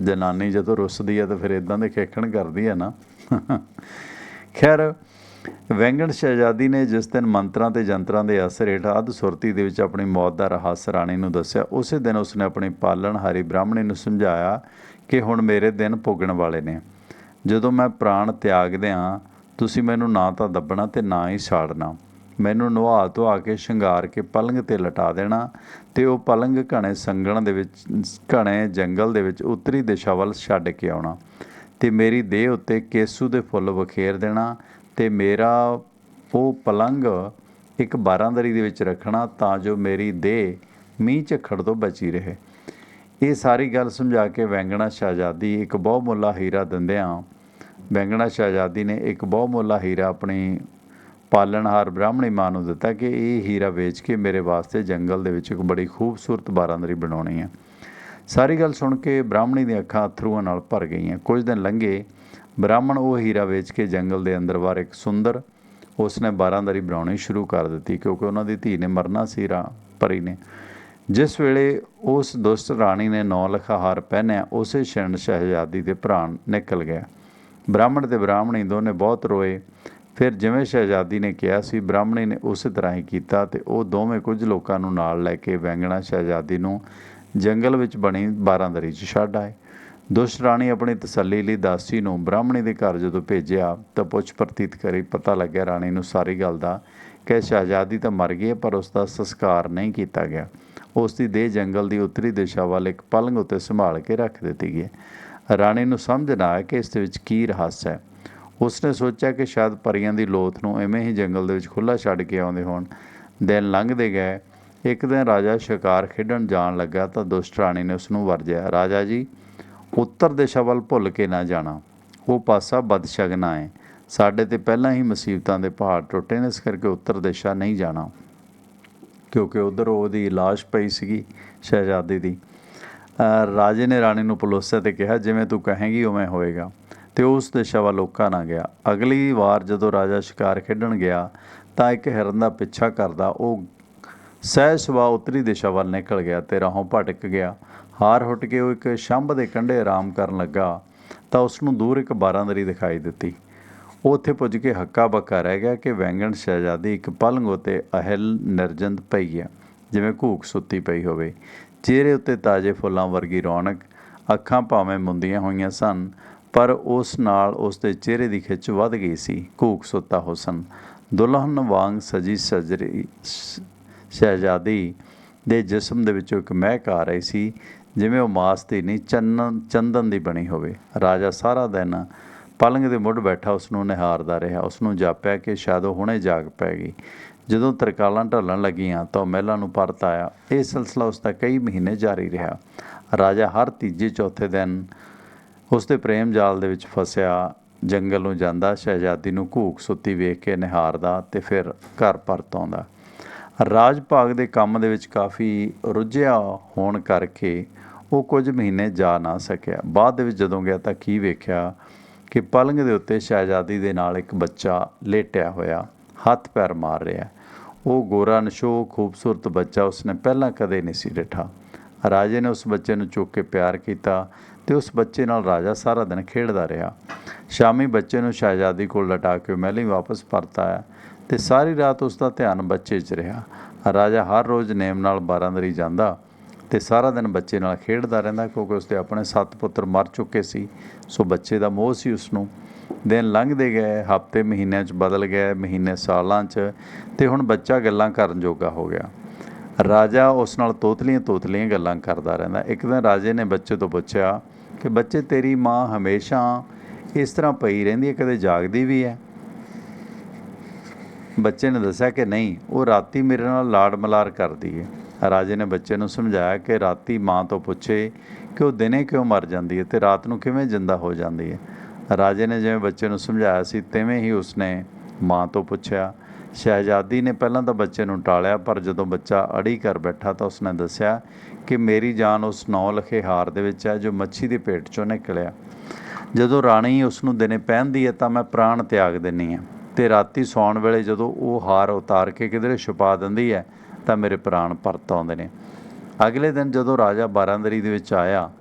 ਜਨਾਨੀ ਜਦੋਂ ਰੁੱਸਦੀ ਹੈ ਤਾਂ ਫਿਰ ਇਦਾਂ ਦੇ ਖੇਖਣ ਕਰਦੀ ਹੈ ਨਾ। ਖੈਰ ਵੈਂਗਣ ਸ਼ਹਿਜ਼ਾਦੀ ਨੇ ਜਿਸ ਦਿਨ ਮੰਤਰਾਂ ਤੇ ਜੰਤਰਾਂ ਦੇ ਅਸਰ ਹੇਠ ਅਧ ਸੁਰਤੀ ਦੇ ਵਿੱਚ ਆਪਣੀ ਮੌਤ ਦਾ ਰਹੱਸ ਰਾਣੀ ਨੂੰ ਦੱਸਿਆ, ਉਸੇ ਦਿਨ ਉਸਨੇ ਆਪਣੀ ਪਾਲਣਹਾਰੀ ਬ੍ਰਾਹਮਣੀ ਨੂੰ ਸਮਝਾਇਆ ਕਿ ਹੁਣ ਮੇਰੇ ਦਿਨ ਪੁੱਗਣ ਵਾਲੇ ਨੇ। ਜਦੋਂ ਮੈਂ ਪ੍ਰਾਣ ਤਿਆਗਦਿਆਂ, ਤੁਸੀਂ ਮੈਨੂੰ ਨਾ ਤਾਂ ਦੱਬਣਾ ਤੇ ਨਾ ਹੀ ਛਾੜਨਾ। ਮੈਨੂੰ ਨਵਾ ਧਵਾ ਕੇ ਸ਼ਿੰਗਾਰ ਕੇ ਪਲੰਗ ਤੇ ਲਟਾ ਦੇਣਾ ਤੇ ਉਹ ਪਲੰਗ ਘਣੇ ਸੰਗਣ ਦੇ ਵਿੱਚ, ਘਣੇ ਜੰਗਲ ਦੇ ਵਿੱਚ ਉੱਤਰੀ ਦਿਸ਼ਾ ਵੱਲ ਛੱਡ ਕੇ ਆਉਣਾ ਤੇ ਮੇਰੀ ਦੇਹ ਉੱਤੇ ਕੇਸੂ ਦੇ ਫੁੱਲ ਵਖੇਰ ਦੇਣਾ ਤੇ ਮੇਰਾ ਉਹ ਪਲੰਗ ਇੱਕ ਬਾਰਾਂਦਰੀ ਦੇ ਵਿੱਚ ਰੱਖਣਾ ਤਾਂ ਜੋ ਮੇਰੀ ਦੇਹ ਮੀਂਹ ਝੱਖੜ ਤੋਂ ਬਚੀ ਰਹੇ। ਇਹ ਸਾਰੀ ਗੱਲ ਸਮਝਾ ਕੇ ਵੈਂਗਣਾ ਸ਼ਾਹਜ਼ਾਦੀ ਇੱਕ ਬਹੁਮੁੱਲਾ ਹੀਰਾ ਦਿੰਦਿਆਂ ਵੈਂਗਣਾ ਸ਼ਾਹਜ਼ਾਦੀ ਨੇ ਇੱਕ ਬਹੁਮੁੱਲਾ ਹੀਰਾ ਆਪਣੀ ਪਾਲਣਹਾਰ ਬ੍ਰਾਹਮਣੀ ਮਾਂ ਨੂੰ ਦਿੱਤਾ ਕਿ ਇਹ ਹੀਰਾ ਵੇਚ ਕੇ ਮੇਰੇ ਵਾਸਤੇ ਜੰਗਲ ਦੇ ਵਿੱਚ ਇੱਕ ਬੜੀ ਖੂਬਸੂਰਤ ਬਾਰਾਂਦਰੀ ਬਣਾਉਣੀ ਹੈ। ਸਾਰੀ ਗੱਲ ਸੁਣ ਕੇ ਬ੍ਰਾਹਮਣੀ ਦੀਆਂ ਅੱਖਾਂ ਅਥਰੂਆਂ ਨਾਲ ਭਰ ਗਈਆਂ। ਕੁਝ ਦਿਨ ਲੰਘੇ ਬ੍ਰਾਹਮਣ ਉਹ ਹੀਰਾ ਵੇਚ ਕੇ ਜੰਗਲ ਦੇ ਅੰਦਰ ਵਾਰ ਇੱਕ ਸੁੰਦਰ ਉਸਨੇ ਬਾਰਾਂਦਰੀ ਬਣਾਉਣੀ ਸ਼ੁਰੂ ਕਰ ਦਿੱਤੀ ਕਿਉਂਕਿ ਉਹਨਾਂ ਦੀ ਧੀ ਨੇ ਮਰਨਾ ਸੀ, ਰਾ, ਪਰੀ ਨੇ। ਜਿਸ ਵੇਲੇ ਉਸ ਦੁਸ਼ਟ ਰਾਣੀ ਨੇ ਨੌ ਲਖਾਹਾਰ ਪਹਿਨਿਆ, ਉਸੇ ਛਣ ਸ਼ਹਿਜ਼ਾਦੀ ਦੇ ਪ੍ਰਾਣ ਨਿਕਲ ਗਿਆ। ਬ੍ਰਾਹਮਣ ਤੇ ਬ੍ਰਾਹਮਣੀ ਦੋਨੇ ਬਹੁਤ ਰੋਏ। ਫਿਰ ਜਿਵੇਂ ਸ਼ਹਿਜ਼ਾਦੀ ਨੇ ਕਿਹਾ ਸੀ, ਬ੍ਰਾਹਮਣੀ ਨੇ ਉਸੇ ਤਰ੍ਹਾਂ ਹੀ ਕੀਤਾ ਤੇ ਉਹ ਦੋਵੇਂ ਕੁਝ ਲੋਕਾਂ ਨੂੰ ਨਾਲ ਲੈ ਕੇ ਵੈਂਗਣਾ ਸ਼ਹਿਜ਼ਾਦੀ ਨੂੰ ਜੰਗਲ ਵਿੱਚ ਬਣੀ ਬਾਰਾਂਦਰੀ 'ਚ ਛੱਡ ਆਏ। ਦੁਸ਼ਟ ਰਾਣੀ ਆਪਣੀ ਤਸੱਲੀ ਲਈ ਦਾਸੀ ਨੂੰ ਬ੍ਰਾਹਮਣੀ ਦੇ ਘਰ ਜਦੋਂ ਭੇਜਿਆ ਤਾਂ ਪੁੱਛ ਪ੍ਰਤੀਤ ਕਰੀ, ਪਤਾ ਲੱਗਿਆ ਰਾਣੀ ਨੂੰ ਸਾਰੀ ਗੱਲ ਦਾ ਕਿ ਸ਼ਹਿਜ਼ਾਦੀ ਤਾਂ ਮਰ ਗਈ ਹੈ ਪਰ ਉਸ ਦਾ ਸੰਸਕਾਰ ਨਹੀਂ ਕੀਤਾ ਗਿਆ। ਉਸ ਦੀ ਦੇਹ ਜੰਗਲ ਦੀ ਉੱਤਰੀ ਦਿਸ਼ਾ ਵੱਲ ਇੱਕ ਪਲੰਗ ਉੱਤੇ ਸੰਭਾਲ ਕੇ ਰੱਖ ਦਿੱਤੀ ਗਈ। ਰਾਣੀ ਨੂੰ ਸਮਝ ਨਾ ਆਇਆ ਕਿ ਇਸ ਦੇ ਵਿੱਚ ਕੀ ਰਹੱਸ ਹੈ। ਉਸਨੇ ਸੋਚਿਆ ਕਿ ਸ਼ਾਇਦ ਪਰੀਆਂ ਦੀ ਲੋਥ ਨੂੰ ਐਵੇਂ ਹੀ ਜੰਗਲ ਦੇ ਵਿੱਚ ਖੁੱਲਾ ਛੱਡ ਕੇ ਆਉਂਦੇ ਹੋਣ। ਦਿਨ ਲੰਘਦੇ ਗਏ। ਇੱਕ ਦਿਨ ਰਾਜਾ ਸ਼ਿਕਾਰ ਖੇਡਣ ਜਾਣ ਲੱਗਾ ਤਾਂ ਦੁਸ਼ਟ ਰਾਣੀ ਨੇ ਉਸ ਨੂੰ ਵਰਜਿਆ, ਰਾਜਾ ਜੀ ਉੱਤਰ ਦਿਸ਼ਾ ਵੱਲ ਭੁੱਲ ਕੇ ਨਾ ਜਾਣਾ। ਉਹ ਪਾਸਾ ਬਦਸ਼ਗਨਾ ਹੈ ਸਾਡੇ ਤੇ ਪਹਿਲਾਂ ਹੀ ਮੁਸੀਬਤਾਂ ਦੇ ਪਹਾੜ ਟੁੱਟੇ ਨੇ, ਇਸ ਕਰਕੇ ਉੱਤਰ ਦਿਸ਼ਾ ਨਹੀਂ ਜਾਣਾ। ਕਿਉਂਕਿ ਉਧਰ ਉਹਦੀ ਲਾਸ਼ ਪਈ ਸੀਗੀ ਸ਼ਹਿਜ਼ਾਦੇ ਦੀ। ਰਾਜੇ ਨੇ ਰਾਣੀ ਨੂੰ ਪਲੋਸਿਆ ਤੇ ਕਿਹਾ, ਜਿਵੇਂ ਤੂੰ ਕਹੇਂਗੀ, ਉਵੇਂ ਹੋਏਗਾ। ਤੇ ਉਸ ਦਿਸ਼ਾ ਵੱਲ ਲੋਕਾਂ ਨਾ ਗਿਆ। ਅਗਲੀ ਵਾਰ ਜਦੋਂ ਰਾਜਾ ਸ਼ਿਕਾਰ ਖੇਡਣ ਗਿਆ, ਤਾਂ ਇੱਕ ਹਿਰਨ ਦਾ ਪਿੱਛਾ ਕਰਦਾ ਉਹ ਸਹਿ ਸੁਭਾ ਉੱਤਰੀ ਦਿਸ਼ਾ ਵੱਲ ਨਿਕਲ ਗਿਆ ਤੇ ਰਾਹੋਂ ਭਟਕ ਗਿਆ। ਹਾਰ ਹੁੱਟ ਕੇ ਉਹ ਇੱਕ ਸ਼ੰਭ ਦੇ ਕੰਢੇ ਆਰਾਮ ਕਰਨ ਲੱਗਾ, ਤਾਂ ਉਸ ਨੂੰ ਦੂਰ ਇੱਕ ਬਾਰਾਂਦਰੀ ਦਿਖਾਈ ਦਿੱਤੀ। ਉਹ ਉੱਥੇ ਪੁੱਜ ਕੇ ਹੱਕਾ ਬੱਕਾ ਰਹਿ ਗਿਆ ਕਿ ਵੈਂਗਣ ਸ਼ਹਿਜ਼ਾਦੀ ਇੱਕ ਪਲੰਗ ਉਤੇ ਅਹਿਲ ਨਿਰਜੰਦ ਪਈ ਹੈ, ਜਿਵੇਂ ਘੂਕ ਸੁੱਤੀ ਪਈ ਹੋਵੇ। ਚਿਹਰੇ ਉੱਤੇ ਤਾਜ਼ੇ ਫੁੱਲਾਂ ਵਰਗੀ ਰੌਣਕ, ਅੱਖਾਂ ਭਾਵੇਂ ਮੁੰਦੀਆਂ ਹੋਈਆਂ ਸਨ, ਪਰ ਉਸ ਨਾਲ ਉਸ ਦੇ ਚਿਹਰੇ ਦੀ ਖਿੱਚ ਵੱਧ ਗਈ ਸੀ। ਘੂਕ ਸੁੱਤਾ ਹੁਸਨ ਦੁਲਹਨ ਵਾਂਗ ਸਜੀ ਸਜਰੀ ਸ਼ਹਿਜ਼ਾਦੀ ਦੇ ਜਿਸਮ ਦੇ ਵਿੱਚੋਂ ਇੱਕ ਮਹਿਕ ਆ ਰਹੀ ਸੀ ਜਿਵੇਂ ਉਹ ਮਾਸ ਦੀ ਨਹੀਂ, ਚੰਨ, ਚੰਦਨ ਦੀ ਬਣੀ ਹੋਵੇ। ਰਾਜਾ ਸਾਰਾ ਦਿਨ ਪਲੰਗ ਦੇ ਮੁੱਢ ਬੈਠਾ ਉਸ ਨੂੰ ਨਿਹਾਰਦਾ ਰਿਹਾ। ਉਸ ਨੂੰ ਜਾਪਿਆ ਕਿ ਸ਼ਾਇਦ ਉਹ ਹੁਣੇ ਜਾਗ ਪੈ ਗਈ। ਜਦੋਂ ਤਰਕਾਲਾਂ ਢਲਣ ਲੱਗੀਆਂ ਤਾਂ ਉਹ ਮਹਿਲਾਂ ਨੂੰ ਪਰਤ ਆਇਆ। ਇਹ ਸਿਲਸਿਲਾ ਉਸ ਦਾ ਕਈ ਮਹੀਨੇ ਜਾਰੀ ਰਿਹਾ। ਰਾਜਾ ਹਰ ਤੀਜੇ ਚੌਥੇ ਦਿਨ ਉਸ ਦੇ ਪ੍ਰੇਮ ਜਾਲ ਦੇ ਵਿੱਚ ਫਸਿਆ, ਜੰਗਲ ਨੂੰ ਜਾਂਦਾ, ਸ਼ਹਿਜ਼ਾਦੀ ਨੂੰ ਘੂਕ ਸੁੱਤੀ ਵੇਖ ਕੇ ਨਿਹਾਰਦਾ ਤੇ ਫਿਰ ਘਰ ਪਰਤ ਆਉਂਦਾ। ਰਾਜ ਭਾਗ ਦੇ ਕੰਮ ਦੇ ਵਿੱਚ ਕਾਫੀ ਰੁੱਝਿਆ ਹੋਣ ਕਰਕੇ ਉਹ ਕੁਝ ਮਹੀਨੇ ਜਾ ਨਾ ਸਕਿਆ। ਬਾਅਦ ਦੇ ਵਿੱਚ ਜਦੋਂ ਗਿਆ ਤਾਂ ਕੀ ਵੇਖਿਆ ਕਿ ਪਲੰਗ ਦੇ ਉੱਤੇ ਸ਼ਹਿਜ਼ਾਦੀ ਦੇ ਨਾਲ ਇੱਕ ਬੱਚਾ ਲੇਟਿਆ ਹੋਇਆ, ਹੱਥ ਪੈਰ ਮਾਰ ਰਿਹਾ। ਉਹ ਗੋਰਾ ਨਸ਼ੋ ਖੂਬਸੂਰਤ ਬੱਚਾ ਉਸਨੇ ਪਹਿਲਾਂ ਕਦੇ ਨਹੀਂ ਸੀ ਡਿਠਾ। ਰਾਜੇ ਨੇ ਉਸ ਬੱਚੇ ਨੂੰ ਚੁੱਕ ਕੇ ਪਿਆਰ ਕੀਤਾ ਤੇ ਉਸ ਬੱਚੇ ਨਾਲ ਰਾਜਾ ਸਾਰਾ ਦਿਨ ਖੇਡਦਾ ਰਿਹਾ। ਸ਼ਾਮੀ ਬੱਚੇ ਨੂੰ ਸ਼ਹਿਜ਼ਾਦੀ ਕੋਲ ਲਟਾ ਕੇ ਉਹ ਮਹਿਲੀਂ ਵਾਪਸ ਪਰਤ ਆਇਆ ਤੇ ਸਾਰੀ ਰਾਤ ਉਸ ਦਾ ਧਿਆਨ ਬੱਚੇ 'ਚ ਰਿਹਾ। ਰਾਜਾ ਹਰ ਰੋਜ਼ ਨੇਮ ਨਾਲ ਬਾਰਾਂਦਰੀ ਜਾਂਦਾ ਤੇ ਸਾਰਾ ਦਿਨ ਬੱਚੇ ਨਾਲ ਖੇਡਦਾ ਰਹਿੰਦਾ ਕਿਉਂਕਿ ਉਸਦੇ ਆਪਣੇ ਸੱਤ ਪੁੱਤਰ ਮਰ ਚੁੱਕੇ ਸੀ। ਸੋ ਬੱਚੇ ਦਾ ਮੋਹ ਸੀ ਉਸ ਨੂੰ ਦਿਨ ਲੰਘਦੇ ਗਏ, ਹਫ਼ਤੇ ਮਹੀਨਿਆਂ 'ਚ ਬਦਲ ਗਏ ਮਹੀਨੇ ਸਾਲਾਂ 'ਚ ਤੇ ਹੁਣ ਬੱਚਾ ਗੱਲਾਂ ਕਰਨ ਜੋਗਾ ਹੋ ਗਿਆ। ਰਾਜਾ ਉਸ ਨਾਲ ਤੋਤਲੀਆਂ ਤੋਤਲੀਆਂ ਗੱਲਾਂ ਕਰਦਾ ਰਹਿੰਦਾ। ਇੱਕ ਦਿਨ ਰਾਜੇ ਨੇ ਬੱਚੇ ਤੋਂ ਪੁੱਛਿਆ ਕਿ ਬੱਚੇ ਤੇਰੀ ਮਾਂ ਹਮੇਸ਼ਾ ਇਸ ਤਰ੍ਹਾਂ ਪਈ ਰਹਿੰਦੀ ਹੈ, ਕਦੇ ਜਾਗਦੀ ਵੀ ਹੈ? ਬੱਚੇ ਨੇ ਦੱਸਿਆ ਕਿ ਨਹੀਂ, ਉਹ ਰਾਤੀ ਮੇਰੇ ਨਾਲ ਲਾੜ ਮਲਾਰ ਕਰਦੀ ਹੈ। ਰਾਜੇ ਨੇ ਬੱਚੇ ਨੂੰ ਸਮਝਾਇਆ ਕਿ ਰਾਤੀ ਮਾਂ ਤੋਂ ਪੁੱਛੇ ਕਿ ਉਹ ਦਿਨੇ ਕਿਉਂ ਮਰ ਜਾਂਦੀ ਹੈ ਤੇ ਰਾਤ ਨੂੰ ਕਿਵੇਂ ਜਿੰਦਾ ਹੋ ਜਾਂਦੀ ਹੈ। ਰਾਜੇ ਨੇ ਜਿਵੇਂ ਬੱਚੇ ਨੂੰ ਸਮਝਾਇਆ ਸੀ, ਤਿਵੇਂ ਹੀ ਉਸਨੇ ਮਾਂ ਤੋਂ ਪੁੱਛਿਆ। ਸ਼ਹਿਜ਼ਾਦੀ ਨੇ ਪਹਿਲਾਂ ਤਾਂ ਬੱਚੇ ਨੂੰ ਟਾਲਿਆ, ਪਰ ਜਦੋਂ ਬੱਚਾ ਅੜੀ ਕਰ ਬੈਠਾ ਤਾਂ ਉਸਨੇ ਦੱਸਿਆ ਕਿ ਮੇਰੀ ਜਾਨ ਉਸ ਨੌ ਲਖੇ ਹਾਰ ਦੇ ਵਿੱਚ ਹੈ ਜੋ ਮੱਛੀ ਦੇ ਪੇਟ ਚੋਂ ਨਿਕਲਿਆ। ਜਦੋਂ ਰਾਣੀ ਉਸ ਨੂੰ ਦਿਨੇ ਪਹਿਨਦੀ ਹੈ ਤਾਂ ਮੈਂ ਪ੍ਰਾਣ ਤਿਆਗ ਦਿੰਨੀ ਹਾਂ ਤੇ ਰਾਤੀ ਸੌਣ ਵੇਲੇ ਜਦੋਂ ਉਹ ਹਾਰ ਉਤਾਰ ਕੇ ਕਿਧਰੇ ਛੁਪਾ ਦਿੰਦੀ ਹੈ ਤਾਂ ਮੇਰੇ ਪ੍ਰਾਣ ਪਰਤ ਆਉਂਦੇ ਨੇ। ਅਗਲੇ ਦਿਨ ਜਦੋਂ ਰਾਜਾ ਬਾਰਾਂਦਰੀ ਦੇ ਵਿੱਚ ਆਇਆ,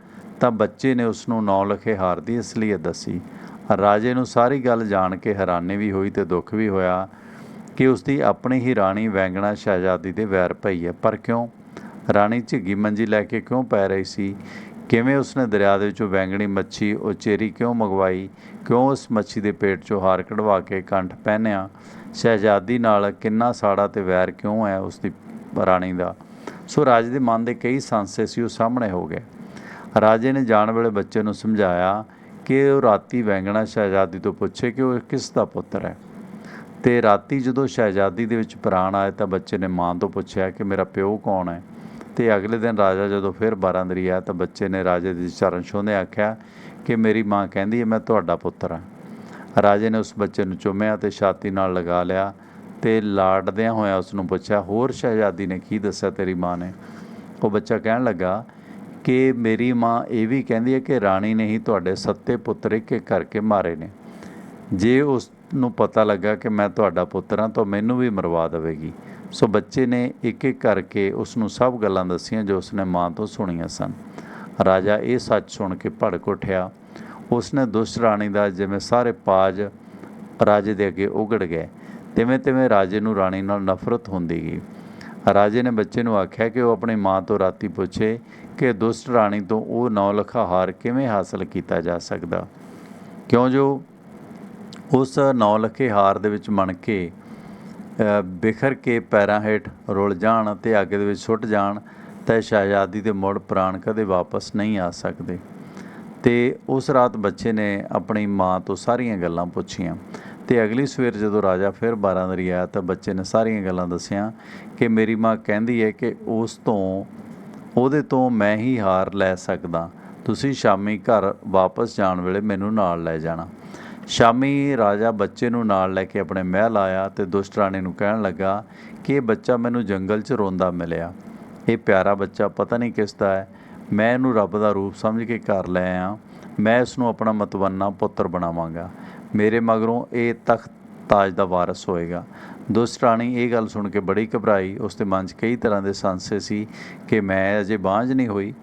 ਤਾਂ ਬੱਚੇ ਨੇ ਉਸ ਨੂੰ ਨੌ ਲਖੇ ਹਾਰ ਦੀ ਅਸਲੀਅਤ ਦੱਸੀ। ਰਾਜੇ ਨੂੰ ਸਾਰੀ ਗੱਲ ਜਾਣ ਕੇ ਹੈਰਾਨੀ ਵੀ ਹੋਈ ਤੇ ਦੁੱਖ ਵੀ ਹੋਇਆ ਕਿ ਉਸ ਦੀ ਆਪਣੀ ਹੀ ਰਾਣੀ ਵੈਂਗਣਾ ਸ਼ਹਿਜ਼ਾਦੀ ਦੇ ਵੈਰ ਪਈ ਹੈ। ਪਰ ਕਿਉਂ? ਰਾਣੀ ਝਿੱਗੀ ਮੰਜੀ ਲੈ ਕੇ ਕਿਉਂ ਪੈ ਰਹੀ ਸੀ? ਕਿਵੇਂ ਉਸਨੇ ਦਰਿਆ ਦੇ ਵਿੱਚੋਂ ਵੈਂਗਣੀ ਮੱਛੀ ਉਚੇਰੀ ਕਿਉਂ ਮੰਗਵਾਈ? ਕਿਉਂ ਉਸ ਮੱਛੀ ਦੇ ਪੇਟ ਚੋਂ ਹਾਰ ਕਢਵਾ ਕੇ ਕੰਠ ਪਹਿਨਿਆ? ਸ਼ਹਿਜ਼ਾਦੀ ਨਾਲ ਕਿੰਨਾ ਸਾੜਾ ਤੇ ਵੈਰ ਕਿਉਂ ਹੈ ਉਸ ਦੀ ਰਾਣੀ ਦਾ। ਸੋ ਰਾਜੇ ਦੇ ਮਨ ਦੇ ਕਈ ਸੰਸੇ ਸੀ, ਉਹ ਸਾਹਮਣੇ ਹੋ ਗਏ। ਰਾਜੇ ਨੇ ਜਾਣ ਵੇਲੇ ਬੱਚੇ ਨੂੰ ਸਮਝਾਇਆ ਕਿ ਉਹ ਰਾਤੀ ਵੈਂਗਣਾ ਸ਼ਹਿਜ਼ਾਦੀ ਤੋਂ ਪੁੱਛੇ ਕਿ ਉਹ ਕਿਸ ਦਾ ਪੁੱਤਰ ਹੈ। ਤੇ ਰਾਤੀ ਜਦੋਂ ਸ਼ਹਿਜ਼ਾਦੀ ਦੇ ਵਿੱਚ ਪ੍ਰਾਣ ਆਏ ਤਾਂ ਬੱਚੇ ਨੇ ਮਾਂ ਤੋਂ ਪੁੱਛਿਆ ਕਿ ਮੇਰਾ ਪਿਓ ਕੌਣ ਹੈ? ਤੇ ਅਗਲੇ ਦਿਨ ਰਾਜਾ ਜਦੋਂ ਫਿਰ ਬਾਰਾਂਦਰੀ ਆਇਆ ਤਾਂ ਬੱਚੇ ਨੇ ਰਾਜੇ ਦੇ ਚਰਨ ਛੂਹਦੇ ਆਖਿਆ ਕਿ ਮੇਰੀ ਮਾਂ ਕਹਿੰਦੀ ਹੈ, ਮੈਂ ਤੁਹਾਡਾ ਪੁੱਤਰ ਹਾਂ। ਰਾਜੇ ਨੇ ਉਸ ਬੱਚੇ ਨੂੰ ਚੁੰਮਿਆ ਤੇ ਛਾਤੀ ਨਾਲ ਲਗਾ ਲਿਆ ਤੇ ਲਾਡਦਿਆਂ ਹੋਇਆ ਉਸ ਨੂੰ ਪੁੱਛਿਆ, ਹੋਰ ਸ਼ਹਿਜ਼ਾਦੀ ਨੇ ਕੀ ਦੱਸਿਆ ਤੇਰੀ ਮਾਂ ਨੇ? ਉਹ ਬੱਚਾ ਕਹਿਣ ਲੱਗਾ ਕਿ ਮੇਰੀ ਮਾਂ ਇਹ ਵੀ ਕਹਿੰਦੀ ਹੈ ਕਿ ਰਾਣੀ ਨੇ ਹੀ ਤੁਹਾਡੇ ਸੱਤੇ ਪੁੱਤਰ ਇੱਕ ਇੱਕ ਕਰਕੇ ਮਾਰੇ ਨੇ। ਜੇ ਉਸ ਨੂੰ ਪਤਾ ਲੱਗਾ ਕਿ ਮੈਂ ਤੁਹਾਡਾ ਪੁੱਤਰ ਹਾਂ ਤਾਂ ਮੈਨੂੰ ਵੀ ਮਰਵਾ ਦੇਵੇਗੀ। ਸੋ ਬੱਚੇ ਨੇ ਇੱਕ ਇੱਕ ਕਰਕੇ ਉਸ ਨੂੰ ਸਭ ਗੱਲਾਂ ਦੱਸੀਆਂ ਜੋ ਉਸਨੇ ਮਾਂ ਤੋਂ ਸੁਣੀਆਂ ਸਨ। ਰਾਜਾ ਇਹ ਸੱਚ ਸੁਣ ਕੇ ਭੜਕ ਉੱਠਿਆ। ਉਸਨੇ ਦੁਸ਼ਟ ਰਾਣੀ ਦਾ ਜਿਵੇਂ ਸਾਰੇ ਪਾਜ ਰਾਜੇ ਦੇ ਅੱਗੇ ਉਗੜ ਗਏ। ਤਿਵੇਂ ਤਿਵੇਂ ਰਾਜੇ ਨੂੰ ਰਾਣੀ ਨਾਲ ਨਫ਼ਰਤ ਹੁੰਦੀ ਗਈ। ਰਾਜੇ ਨੇ ਬੱਚੇ ਨੂੰ ਆਖਿਆ ਕਿ ਉਹ ਆਪਣੀ ਮਾਂ ਤੋਂ ਰਾਤੀ ਪੁੱਛੇ ਕਿ ਦੁਸ਼ਟ ਰਾਣੀ ਤੋਂ ਉਹ ਨੌ ਲਖਾ ਹਾਰ ਕਿਵੇਂ ਹਾਸਲ ਕੀਤਾ ਜਾ ਸਕਦਾ। ਕਿਉਂ ਜੋ ਉਸ ਨੌ ਲਖੇ ਹਾਰ ਦੇ ਵਿੱਚ ਮਣ ਕੇ ਬਿਖਰ ਕੇ ਪੈਰਾਂ ਹੇਠ ਰੁਲ ਜਾਣ ਤੇ ਅੱਗ ਦੇ ਵਿੱਚ ਸੁੱਟ ਜਾਣ, ਤਾਂ ਸ਼ਹਿਜ਼ਾਦੀ ਦੇ ਮੁੜ ਪ੍ਰਾਣ ਕਦੇ ਵਾਪਸ ਨਹੀਂ ਆ ਸਕਦੇ। ਤੇ ਉਸ ਰਾਤ ਬੱਚੇ ਨੇ ਆਪਣੀ ਮਾਂ ਤੋਂ ਸਾਰੀਆਂ ਗੱਲਾਂ ਪੁੱਛੀਆਂ। ਤੇ ਅਗਲੀ ਸਵੇਰ ਜਦੋਂ ਰਾਜਾ ਫਿਰ ਬਾਰਾਂਦਰੀ ਆਇਆ ਤਾਂ ਬੱਚੇ ਨੇ ਸਾਰੀਆਂ ਗੱਲਾਂ ਦੱਸੀਆਂ ਕਿ ਮੇਰੀ ਮਾਂ ਕਹਿੰਦੀ ਹੈ ਕਿ ਉਸ ਤੋਂ, ਉਹਦੇ ਤੋਂ ਮੈਂ ਹੀ ਹਾਰ ਲੈ ਸਕਦਾ। ਤੁਸੀਂ ਸ਼ਾਮੀ ਘਰ ਵਾਪਸ ਜਾਣ ਵੇਲੇ ਮੈਨੂੰ ਨਾਲ ਲੈ ਜਾਣਾ। ਸ਼ਾਮੀ ਰਾਜਾ ਬੱਚੇ ਨੂੰ ਨਾਲ ਲੈ ਕੇ ਆਪਣੇ ਮਹਿਲ ਆਇਆ ਤੇ ਦੁਸ਼ਟ ਰਾਣੀ ਨੂੰ ਕਹਿਣ ਲੱਗਾ ਕਿ ਇਹ ਬੱਚਾ ਮੈਨੂੰ ਜੰਗਲ 'ਚ ਰੋਂਦਾ ਮਿਲਿਆ। ਇਹ ਪਿਆਰਾ ਬੱਚਾ ਪਤਾ ਨਹੀਂ ਕਿਸ ਦਾ ਹੈ। ਮੈਂ ਇਹਨੂੰ ਰੱਬ ਦਾ ਰੂਪ ਸਮਝ ਕੇ ਘਰ ਲੈ ਆਇਆ। ਮੈਂ ਇਸ ਨੂੰ ਆਪਣਾ ਮਤਵੰਨਾ ਪੁੱਤਰ ਬਣਾਵਾਂਗਾ। ਮੇਰੇ ਮਗਰੋਂ ਇਹ ਤਖਤ ਤਾਜ ਦਾ ਵਾਰਸ ਹੋਏਗਾ। ਦੁਸ਼ਟ ਰਾਣੀ ਇਹ ਗੱਲ ਸੁਣ ਕੇ ਬੜੀ ਘਬਰਾਈ। ਉਸ ਦੇ ਮਨ 'ਚ ਕਈ ਤਰ੍ਹਾਂ ਦੇ ਸੰਸ਼ੇ ਸੀ ਕਿ ਮੈਂ ਅਜੇ ਬਾਂਝ ਨਹੀਂ ਹੋਈ।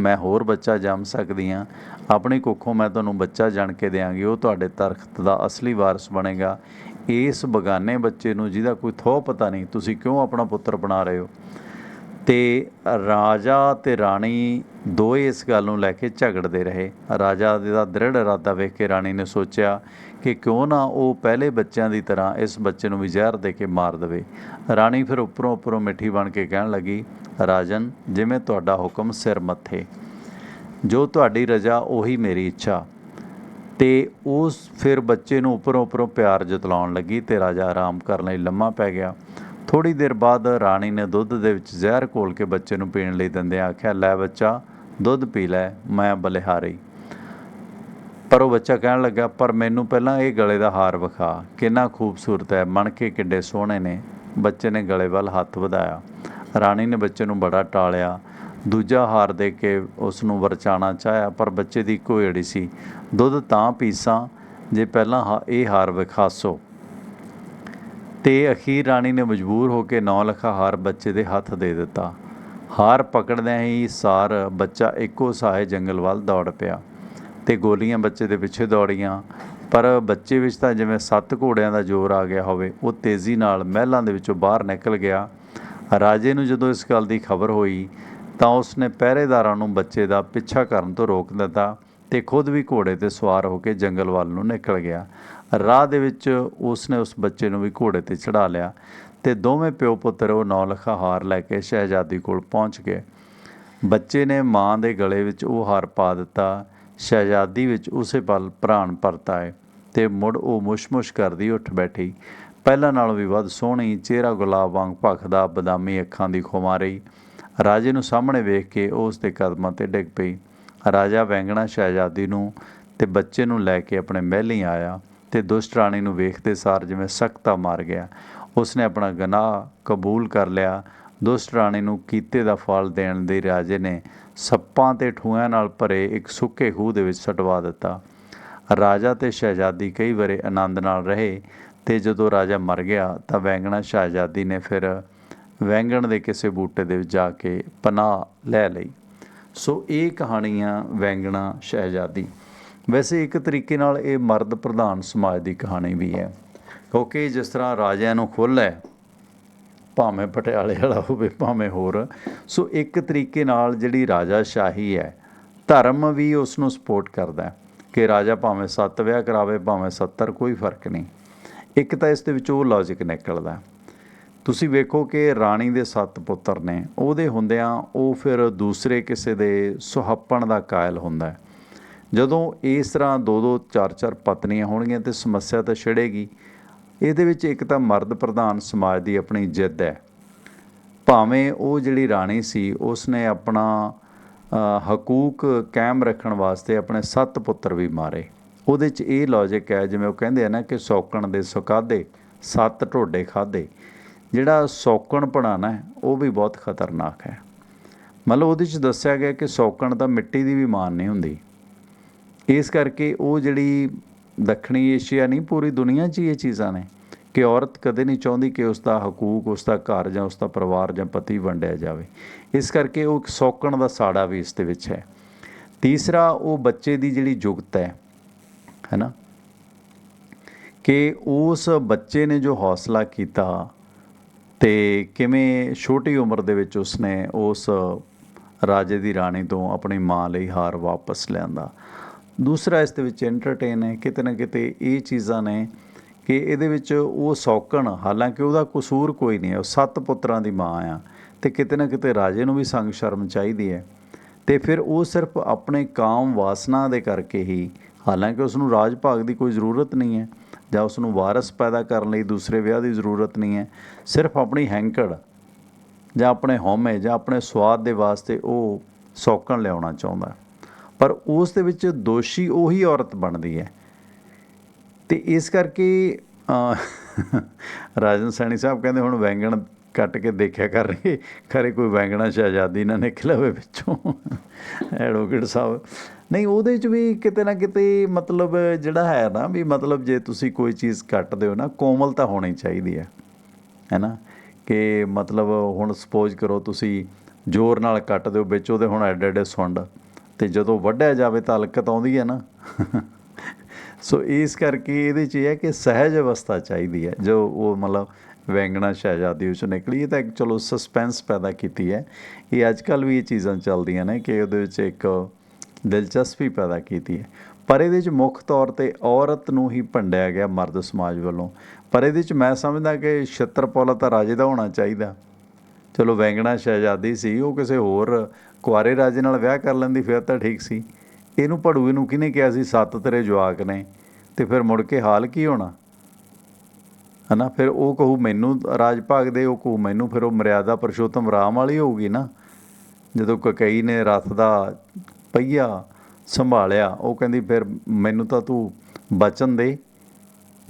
ਮੈਂ ਹੋਰ ਬੱਚਾ ਜੰਮ ਸਕਦੀ ਹਾਂ। ਆਪਣੀ ਕੁੱਖੋਂ ਮੈਂ ਤੁਹਾਨੂੰ ਬੱਚਾ ਜਣ ਕੇ ਦਿਆਂਗੀ। ਉਹ ਤੁਹਾਡੇ ਤਰਖਤ ਦਾ ਅਸਲੀ ਵਾਰਸ ਬਣੇਗਾ। ਇਸ ਬਗਾਨੇ ਬੱਚੇ ਨੂੰ ਜਿਹਦਾ ਕੋਈ ਥੋ ਪਤਾ ਨਹੀਂ, ਤੁਸੀਂ ਕਿਉਂ ਆਪਣਾ ਪੁੱਤਰ ਬਣਾ ਰਹੇ ਹੋ? ਤੇ ਰਾਜਾ ਤੇ ਰਾਣੀ ਦੋਏ ਇਸ ਗੱਲ ਨੂੰ ਲੈ ਕੇ ਝਗੜਦੇ ਰਹੇ। ਰਾਜਾ ਦਾ ਦ੍ਰਿੜ ਇਰਾਦਾ ਵੇਖ ਕੇ ਰਾਣੀ ਨੇ ਸੋਚਿਆ ਕਿ ਕਿਉਂ ਨਾ ਉਹ ਪਹਿਲੇ ਬੱਚਿਆਂ ਦੀ ਤਰ੍ਹਾਂ ਇਸ ਬੱਚੇ ਨੂੰ ਵੀ ਜ਼ਹਿਰ ਦੇ ਕੇ ਮਾਰ ਦੇਵੇ। ਰਾਣੀ ਫਿਰ ਉੱਪਰੋਂ ਉੱਪਰੋਂ ਮਿੱਠੀ ਬਣ ਕੇ ਕਹਿਣ ਲੱਗੀ, ਰਾਜਨ, ਜਿਵੇਂ ਤੁਹਾਡਾ ਹੁਕਮ ਸਿਰ ਮੱਥੇ, ਜੋ ਤੁਹਾਡੀ ਰਜ਼ਾ ਉਹੀ ਮੇਰੀ ਇੱਛਾ। ਤੇ ਉਸ ਫਿਰ ਬੱਚੇ ਨੂੰ ਉੱਪਰੋਂ ਉੱਪਰੋਂ ਪਿਆਰ ਜਤਲਾਉਣ ਲੱਗੀ ਤੇ ਰਾਜਾ ਆਰਾਮ ਕਰਨ ਲਈ ਲੰਮਾ ਪੈ ਗਿਆ। ਥੋੜੀ ਦੇਰ ਬਾਅਦ ਰਾਣੀ ਨੇ ਦੁੱਧ ਦੇ ਵਿੱਚ ਜ਼ਹਿਰ ਘੋਲ ਕੇ ਬੱਚੇ ਨੂੰ ਪੀਣ ਲਈ ਦਿੰਦਿਆਂ ਆਖਿਆ, ਲੈ ਬੱਚਾ, ਦੁੱਧ ਪੀ ਲੈ, ਮੈਂ ਬਲਿਹਾਰੀ। ਪਰ ਉਹ ਬੱਚਾ ਕਹਿਣ ਲੱਗਾ, ਪਰ ਮੈਨੂੰ ਪਹਿਲਾਂ ਇਹ ਗਲੇ ਦਾ ਹਾਰ ਵਿਖਾ। ਕਿੰਨਾ ਖੂਬਸੂਰਤ ਹੈ। ਮਣਕੇ ਕਿੱਡੇ ਸੋਹਣੇ ਨੇ। ਬੱਚੇ ਨੇ ਗਲੇ ਵੱਲ ਹੱਥ ਵਧਾਇਆ। ਰਾਣੀ ਨੇ ਬੱਚੇ ਨੂੰ ਬੜਾ ਟਾਲਿਆ। ਦੂਜਾ ਹਾਰ ਦੇ ਕੇ ਉਸ ਨੂੰ ਵਰਚਾਣਾ ਚਾਹਿਆ, ਪਰ ਬੱਚੇ ਦੀ ਇੱਕੋ ਸੀ, ਦੁੱਧ ਤਾਂ ਪੀਸਾਂ, ਜੇ ਪਹਿਲਾਂ ਹਾ- ਇਹ ਹਾਰ ਵਿਖਾਸੋ। ਤੇ ਅਖੀਰ ਰਾਣੀ ਨੇ ਮਜਬੂਰ ਹੋ ਕੇ ਨੌ ਲੱਖਾ ਹਾਰ ਬੱਚੇ ਦੇ ਹੱਥ ਦੇ ਦਿੱਤਾ। ਹਾਰ ਪਕੜਦਿਆਂ ਹੀ ਸਾਰ ਬੱਚਾ ਇੱਕੋ ਸਾਹੇ ਜੰਗਲ ਵੱਲ ਦੌੜ ਪਿਆ। ਤੇ ਗੋਲੀਆਂ ਬੱਚੇ ਦੇ ਪਿੱਛੇ ਦੌੜੀਆਂ। ਪਰ ਬੱਚੇ ਵਿੱਚ ਤਾਂ ਜਿਵੇਂ ਸੱਤ ਘੋੜਿਆਂ ਦਾ ਜ਼ੋਰ ਆ ਗਿਆ ਹੋਵੇ, ਉਹ ਤੇਜ਼ੀ ਨਾਲ ਮਹਿਲਾਂ ਦੇ ਵਿੱਚੋਂ ਬਾਹਰ ਨਿਕਲ ਗਿਆ। ਰਾਜੇ ਨੂੰ ਜਦੋਂ ਇਸ ਗੱਲ ਦੀ ਖਬਰ ਹੋਈ, ਤਾਂ ਉਸਨੇ ਪਹਿਰੇਦਾਰਾਂ ਨੂੰ ਬੱਚੇ ਦਾ ਪਿੱਛਾ ਕਰਨ ਤੋਂ ਰੋਕ ਦਿੱਤਾ ਤੇ ਖੁਦ ਵੀ ਘੋੜੇ ਤੇ ਸਵਾਰ ਹੋ ਕੇ ਜੰਗਲ ਵੱਲ ਨੂੰ ਨਿਕਲ ਗਿਆ। ਰਾਹ ਦੇ ਵਿੱਚ ਉਸਨੇ ਉਸ ਬੱਚੇ ਨੂੰ ਵੀ ਘੋੜੇ ਤੇ ਚੜਾ ਲਿਆ ਤੇ ਦੋਵੇਂ ਪਿਓ ਪੁੱਤਰ ਉਹ ਨੌ ਲੱਖਾ ਹਾਰ ਲੈ ਕੇ ਸ਼ਹਿਜ਼ਾਦੀ ਕੋਲ ਪਹੁੰਚ ਗਏ। ਬੱਚੇ ਨੇ ਮਾਂ ਦੇ ਗਲੇ ਵਿੱਚ ਉਹ ਹਾਰ ਪਾ ਦਿੱਤਾ ਸ਼ਹਿਜ਼ਾਦੀ ਵਿੱਚ ਉਸੇ ਪਲ ਪ੍ਰਾਣ ਪਰਤ ਆਏ ਤੇ ਮੁੜ ਉਹ ਮੁਸ਼ਮੁਸ਼ ਕਰਦੀ ਉੱਠ ਬੈਠੀ। ਪਹਿਲਾਂ ਨਾਲੋਂ ਵੀ ਵੱਧ ਸੋਹਣੀ ਚਿਹਰਾ ਗੁਲਾਬ ਵਾਂਗ ਭਖਦਾ ਬਦਾਮੀ ਅੱਖਾਂ ਦੀ ਖੁਮਾਰੀ ਰਾਜੇ ਨੂੰ ਸਾਹਮਣੇ ਵੇਖ ਕੇ ਉਸ ਦੇ ਕਦਮਾਂ ਤੇ ਡਿੱਗ ਪਈ। ਰਾਜਾ ਵੈਂਗਣਾ ਸ਼ਹਿਜ਼ਾਦੀ ਨੂੰ ਤੇ ਬੱਚੇ ਨੂੰ ਲੈ ਕੇ ਆਪਣੇ ਮਹਿਲੀਂ ਆਇਆ ਤੇ ਦੁਸ਼ਟ ਰਾਣੀ ਨੂੰ ਵੇਖਦੇ ਸਾਰ ਜਿਵੇਂ ਸਖਤਾ ਮਾਰ ਗਿਆ। ਉਸਨੇ ਆਪਣਾ ਗਨਾਹ ਕਬੂਲ ਕਰ ਲਿਆ। ਦੁਸ਼ਟ ਰਾਣੀ ਨੂੰ ਕੀਤੇ ਦਾ ਫਲ ਦੇਣ ਦੇ ਰਾਜੇ ਨੇ ਸੱਪਾਂ ਤੇ ਠੂਆਂ ਨਾਲ ਭਰੇ ਇੱਕ ਸੁੱਕੇ ਖੂਹ ਦੇ ਵਿੱਚ ਸਟਵਾ ਦਿੱਤਾ। ਰਾਜਾ ਤੇ ਸ਼ਹਿਜ਼ਾਦੀ ਕਈ ਵਰੇ ਆਨੰਦ ਨਾਲ ਰਹੇ ਤੇ ਜਦੋਂ ਰਾਜਾ ਮਰ ਗਿਆ ਤਾਂ ਵੈਂਗਣਾ ਸ਼ਹਿਜ਼ਾਦੀ ਨੇ ਫਿਰ ਵੈਂਗਣ ਦੇ ਕਿਸੇ ਬੂਟੇ ਦੇ ਵਿੱਚ ਜਾ ਕੇ ਪਨਾਹ ਲੈ ਲਈ। ਸੋ ਇਹ ਕਹਾਣੀਆਂ ਵੈਂਗਣਾ ਸ਼ਹਿਜ਼ਾਦੀ। ਵੈਸੇ ਇੱਕ ਤਰੀਕੇ ਨਾਲ ਇਹ ਮਰਦ ਪ੍ਰਧਾਨ ਸਮਾਜ ਦੀ ਕਹਾਣੀ ਵੀ ਹੈ। ਕਿਉਂਕਿ ਜਿਸ ਤਰ੍ਹਾਂ ਰਾਜਿਆਂ ਨੂੰ ਖੁੱਲ੍ਹ ਹੈ ਭਾਵੇਂ ਪਟਿਆਲੇ ਵਾਲਾ ਹੋਵੇ, ਭਾਵੇਂ ਹੋਰ। ਸੋ ਇੱਕ ਤਰੀਕੇ ਨਾਲ ਜਿਹੜੀ ਰਾਜਾ ਸ਼ਾਹੀ ਹੈ, ਧਰਮ ਵੀ ਉਸ ਨੂੰ ਸਪੋਰਟ ਕਰਦਾ ਕਿ ਰਾਜਾ ਭਾਵੇਂ ਸੱਤ ਵਿਆਹ ਕਰਾਵੇ, ਭਾਵੇਂ 70 ਕੋਈ ਫ਼ਰਕ ਨਹੀਂ। ਇੱਕ ਤਾਂ ਇਸ ਦੇ ਵਿੱਚ ਉਹ ਲੌਜੀਕ ਨਿਕਲਦਾ ਤੁਸੀਂ ਵੇਖੋ ਕਿ ਰਾਣੀ ਦੇ ਸੱਤ ਪੁੱਤਰ ਨੇ, ਉਹਦੇ ਹੁੰਦਿਆਂ ਉਹ ਫਿਰ ਦੂਸਰੇ ਕਿਸੇ ਦੇ ਸੁਹੱਪਣ ਦਾ ਕਾਇਲ ਹੁੰਦਾ ਹੈ। ਜਦੋਂ ਇਸ ਤਰ੍ਹਾਂ ਦੋ ਦੋ ਚਾਰ ਚਾਰ ਪਤਨੀਆਂ ਹੋਣਗੀਆਂ ਤੇ ਸਮੱਸਿਆ ਤਾਂ ਛਿੜੇਗੀ ਇਹਦੇ ਵਿੱਚ ਇੱਕ ਤਾਂ ਮਰਦ ਪ੍ਰਧਾਨ ਸਮਾਜ ਦੀ ਆਪਣੀ ਜਿੱਦ ਹੈ। ਭਾਵੇਂ ਉਹ ਜਿਹੜੀ ਰਾਣੀ ਸੀ, ਉਸਨੇ ਆਪਣਾ ਹਕੂਕ ਕਾਇਮ ਰੱਖਣ ਵਾਸਤੇ ਆਪਣੇ ਸੱਤ ਪੁੱਤਰ ਵੀ ਮਾਰੇ। ਉਹਦੇ 'ਚ ਇਹ ਲੌਜੀਕ ਹੈ, ਜਿਵੇਂ ਉਹ ਕਹਿੰਦੇ ਆ ਨਾ ਕਿ ਸੌਕਣ ਦੇ ਸੁਕਾਦੇ, ਸੱਤ ਢੋਡੇ ਖਾਦੇ। ਜਿਹੜਾ ਸੌਕਣ ਪੜਾਣਾ ਹੈ ਉਹ ਵੀ ਬਹੁਤ ਖਤਰਨਾਕ ਹੈ। ਮਤਲਬ ਉਹਦੇ 'ਚ ਦੱਸਿਆ ਗਿਆ ਕਿ ਸੌਕਣ ਤਾਂ ਮਿੱਟੀ ਦੀ ਵੀ ਮਾਨ ਨਹੀਂ ਹੁੰਦੀ। ਇਸ ਕਰਕੇ ਉਹ ਜਿਹੜੀ ਦੱਖਣੀ ਏਸ਼ੀਆ ਨਹੀਂ, ਪੂਰੀ ਦੁਨੀਆ 'ਚ ਹੀ ਇਹ ਚੀਜ਼ਾਂ ਨੇ ਕਿ ਔਰਤ ਕਦੇ ਨਹੀਂ ਚਾਹੁੰਦੀ ਕਿ ਉਸ ਦਾ ਹਕੂਕ ਉਸ ਦਾ ਘਰ ਜਾਂ ਉਸ ਦਾ ਪਰਿਵਾਰ ਜਾਂ ਪਤੀ ਵੰਡਿਆ ਜਾਵੇ। ਇਸ ਕਰਕੇ ਉਹ ਇੱਕ ਸੌਕਣ ਦਾ ਸਾੜਾ ਵੀ ਇਸ ਦੇ ਵਿੱਚ ਹੈ। ਤੀਸਰਾ, ਉਹ ਬੱਚੇ ਦੀ ਜਿਹੜੀ ਯੁਗਤ ਹੈ, ਹੈਨਾ, ਕਿ ਉਸ ਬੱਚੇ ਨੇ ਜੋ ਹੌਸਲਾ ਕੀਤਾ ਤੇ ਕਿਵੇਂ ਛੋਟੀ ਉਮਰ ਦੇ ਵਿੱਚ ਉਸਨੇ ਉਸ ਰਾਜੇ ਦੀ ਰਾਣੀ ਤੋਂ ਆਪਣੀ ਮਾਂ ਲਈ ਹਾਰ ਵਾਪਸ ਲਿਆਂਦਾ। ਦੂਸਰਾ ਇਸ ਦੇ ਵਿੱਚ ਐਂਟਰਟੇਨ ਹੈ, ਕਿਤੇ ਨਾ ਕਿਤੇ ਇਹ ਚੀਜ਼ਾਂ ਨੇ ਕਿ ਇਹਦੇ ਵਿੱਚ ਉਹ ਸੌਕਣ, ਹਾਲਾਂਕਿ ਉਹਦਾ ਕਸੂਰ ਕੋਈ ਨਹੀਂ ਹੈ, ਉਹ ਸੱਤ ਪੁੱਤਰਾਂ ਦੀ ਮਾਂ ਆ ਤੇ ਕਿਤੇ ਨਾ ਕਿਤੇ ਰਾਜੇ ਨੂੰ ਵੀ ਸੰਗ ਸ਼ਰਮ ਚਾਹੀਦੀ ਹੈ ਤੇ ਫਿਰ ਉਹ ਸਿਰਫ ਆਪਣੇ ਕਾਮ ਵਾਸਨਾ ਦੇ ਕਰਕੇ ਹੀ, ਹਾਲਾਂਕਿ ਉਸ ਨੂੰ ਰਾਜ ਭਾਗ ਦੀ ਕੋਈ ਜ਼ਰੂਰਤ ਨਹੀਂ ਹੈ ਜਾਂ ਉਸ ਨੂੰ ਵਾਰਸ ਪੈਦਾ ਕਰਨ ਲਈ ਦੂਸਰੇ ਵਿਆਹ ਦੀ ਜ਼ਰੂਰਤ ਨਹੀਂ ਹੈ, ਸਿਰਫ ਆਪਣੀ ਹੈਂਕੜ ਜਾਂ ਆਪਣੇ ਹਉਮੈ ਜਾਂ ਆਪਣੇ ਸਵਾਦ ਦੇ ਵਾਸਤੇ ਉਹ ਸੌਕਣ ਲਿਆਉਣਾ ਚਾਹੁੰਦਾ ਪਰ ਉਸ ਦੇ ਵਿੱਚ ਦੋਸ਼ੀ ਉਹੀ ਔਰਤ ਬਣਦੀ ਹੈ। ਤੇ ਇਸ ਕਰਕੇ ਰਾਜਨ ਸੈਣੀ ਸਾਹਿਬ ਕਹਿੰਦੇ ਹੁਣ ਵੈਂਗਣ ਕੱਟ ਕੇ ਦੇਖਿਆ ਕਰ ਰਹੇ। ਖਰੇ ਕੋਈ ਵੈਂਗਣਾ ਸ਼ਹਿਜ਼ਾਦੀ ਨਾ ਨਿਕਲਿਆ ਹੋਵੇ ਵਿੱਚੋਂ। ਐਡਵੋਕੇਟ ਸਾਹਿਬ। ਨਹੀਂ, ਉਹਦੇ ਚ ਵੀ ਕਿਤੇ ਨਾ ਕਿਤੇ ਮਤਲਬ ਜਿਹੜਾ ਹੈ ਨਾ ਵੀ ਮਤਲਬ ਜੇ ਤੁਸੀਂ ਕੋਈ ਚੀਜ਼ ਕੱਟਦੇ ਹੋ ਨਾ ਕੋਮਲਤਾ ਹੋਣੀ ਚਾਹੀਦੀ ਹੈ। ਹੈਨਾ ਕਿ ਮਤਲਬ ਹੁਣ ਸਪੋਜ਼ ਕਰੋ ਤੁਸੀਂ ਜ਼ੋਰ ਨਾਲ ਕੱਟ ਦਿਓ ਵਿੱਚ ਉਹਦੇ ਹੁਣ ਐਡੇ ਐਡੇ ਸੁੰਡ। ਤੇ ਜਦੋਂ ਵੱਢਿਆ ਜਾਵੇ ਤਾਂ ਹਲਕਤ ਆਉਂਦੀ ਹੈ ਨਾ। ਸੋ ਇਸ ਕਰਕੇ ਇਹਦੇ 'ਚ ਇਹ ਹੈ ਕਿ ਸਹਿਜ ਅਵਸਥਾ ਚਾਹੀਦੀ ਹੈ। ਜੋ ਉਹ ਮਤਲਬ ਵੈਂਗਣਾ ਸ਼ਹਿਜ਼ਾਦੀ ਉਸ ਨਿਕਲੀ ਇਹ ਤਾਂ ਇੱਕ ਚਲੋ ਸਸਪੈਂਸ ਪੈਦਾ ਕੀਤੀ ਹੈ। ਇਹ ਅੱਜ ਕੱਲ ਵੀ ਇਹ ਚੀਜ਼ਾਂ ਚੱਲਦੀਆਂ ਨੇ ਕਿ ਉਹਦੇ ਵਿੱਚ ਇੱਕ ਦਿਲਚਸਪੀ ਪੈਦਾ ਕੀਤੀ ਹੈ। ਪਰ ਇਹਦੇ 'ਚ ਮੁੱਖ ਤੌਰ ਤੇ ਔਰਤ ਨੂੰ ਹੀ ਭੰਡਿਆ ਗਿਆ ਮਰਦ ਸਮਾਜ ਵੱਲੋਂ। ਪਰ ਇਹਦੇ 'ਚ ਮੈਂ ਸਮਝਦਾ ਕਿ ਛਤਰਪੌਲਾ ਤਾਂ ਰਾਜੇ ਦਾ ਹੋਣਾ ਚਾਹੀਦਾ। ਚਲੋ ਵੈਂਗਣਾ ਸ਼ਹਿਜ਼ਾਦੀ ਸੀ, ਉਹ ਕਿਸੇ ਹੋਰ ਕੁਆਰੇ ਰਾਜੇ ਨਾਲ ਵਿਆਹ ਕਰ ਲੈਂਦੀ, ਫਿਰ ਤਾਂ ਠੀਕ ਸੀ। ਇਹਨੂੰ ਭੜੂਏ ਨੂੰ ਕਿਹਨੇ ਕਿਹਾ ਸੀ, ਸੱਤ ਤੇਰੇ ਜਵਾਕ ਨੇ, ਤੇ ਫਿਰ ਮੁੜ ਕੇ ਹਾਲ ਕੀ ਹੋਣਾ? ਹਨਾ, ਫਿਰ ਉਹ ਕਹੂ ਮੈਨੂੰ ਰਾਜ ਭਾਗ ਦੇ, ਉਹ ਕਹੂ ਮੈਨੂੰ, ਫਿਰ ਉਹ ਮਰਿਆਦਾ ਪਰਸ਼ੋਤਮ ਰਾਮ ਵਾਲੀ ਹੋਊਗੀ ਨਾ। ਜਦੋਂ ਕਕਈ ਨੇ ਰਥ ਦਾ ਪਹੀਆ ਸੰਭਾਲਿਆ, ਉਹ ਕਹਿੰਦੀ, ਫਿਰ ਮੈਨੂੰ ਤਾਂ ਤੂੰ ਬਚਨ ਦੇ।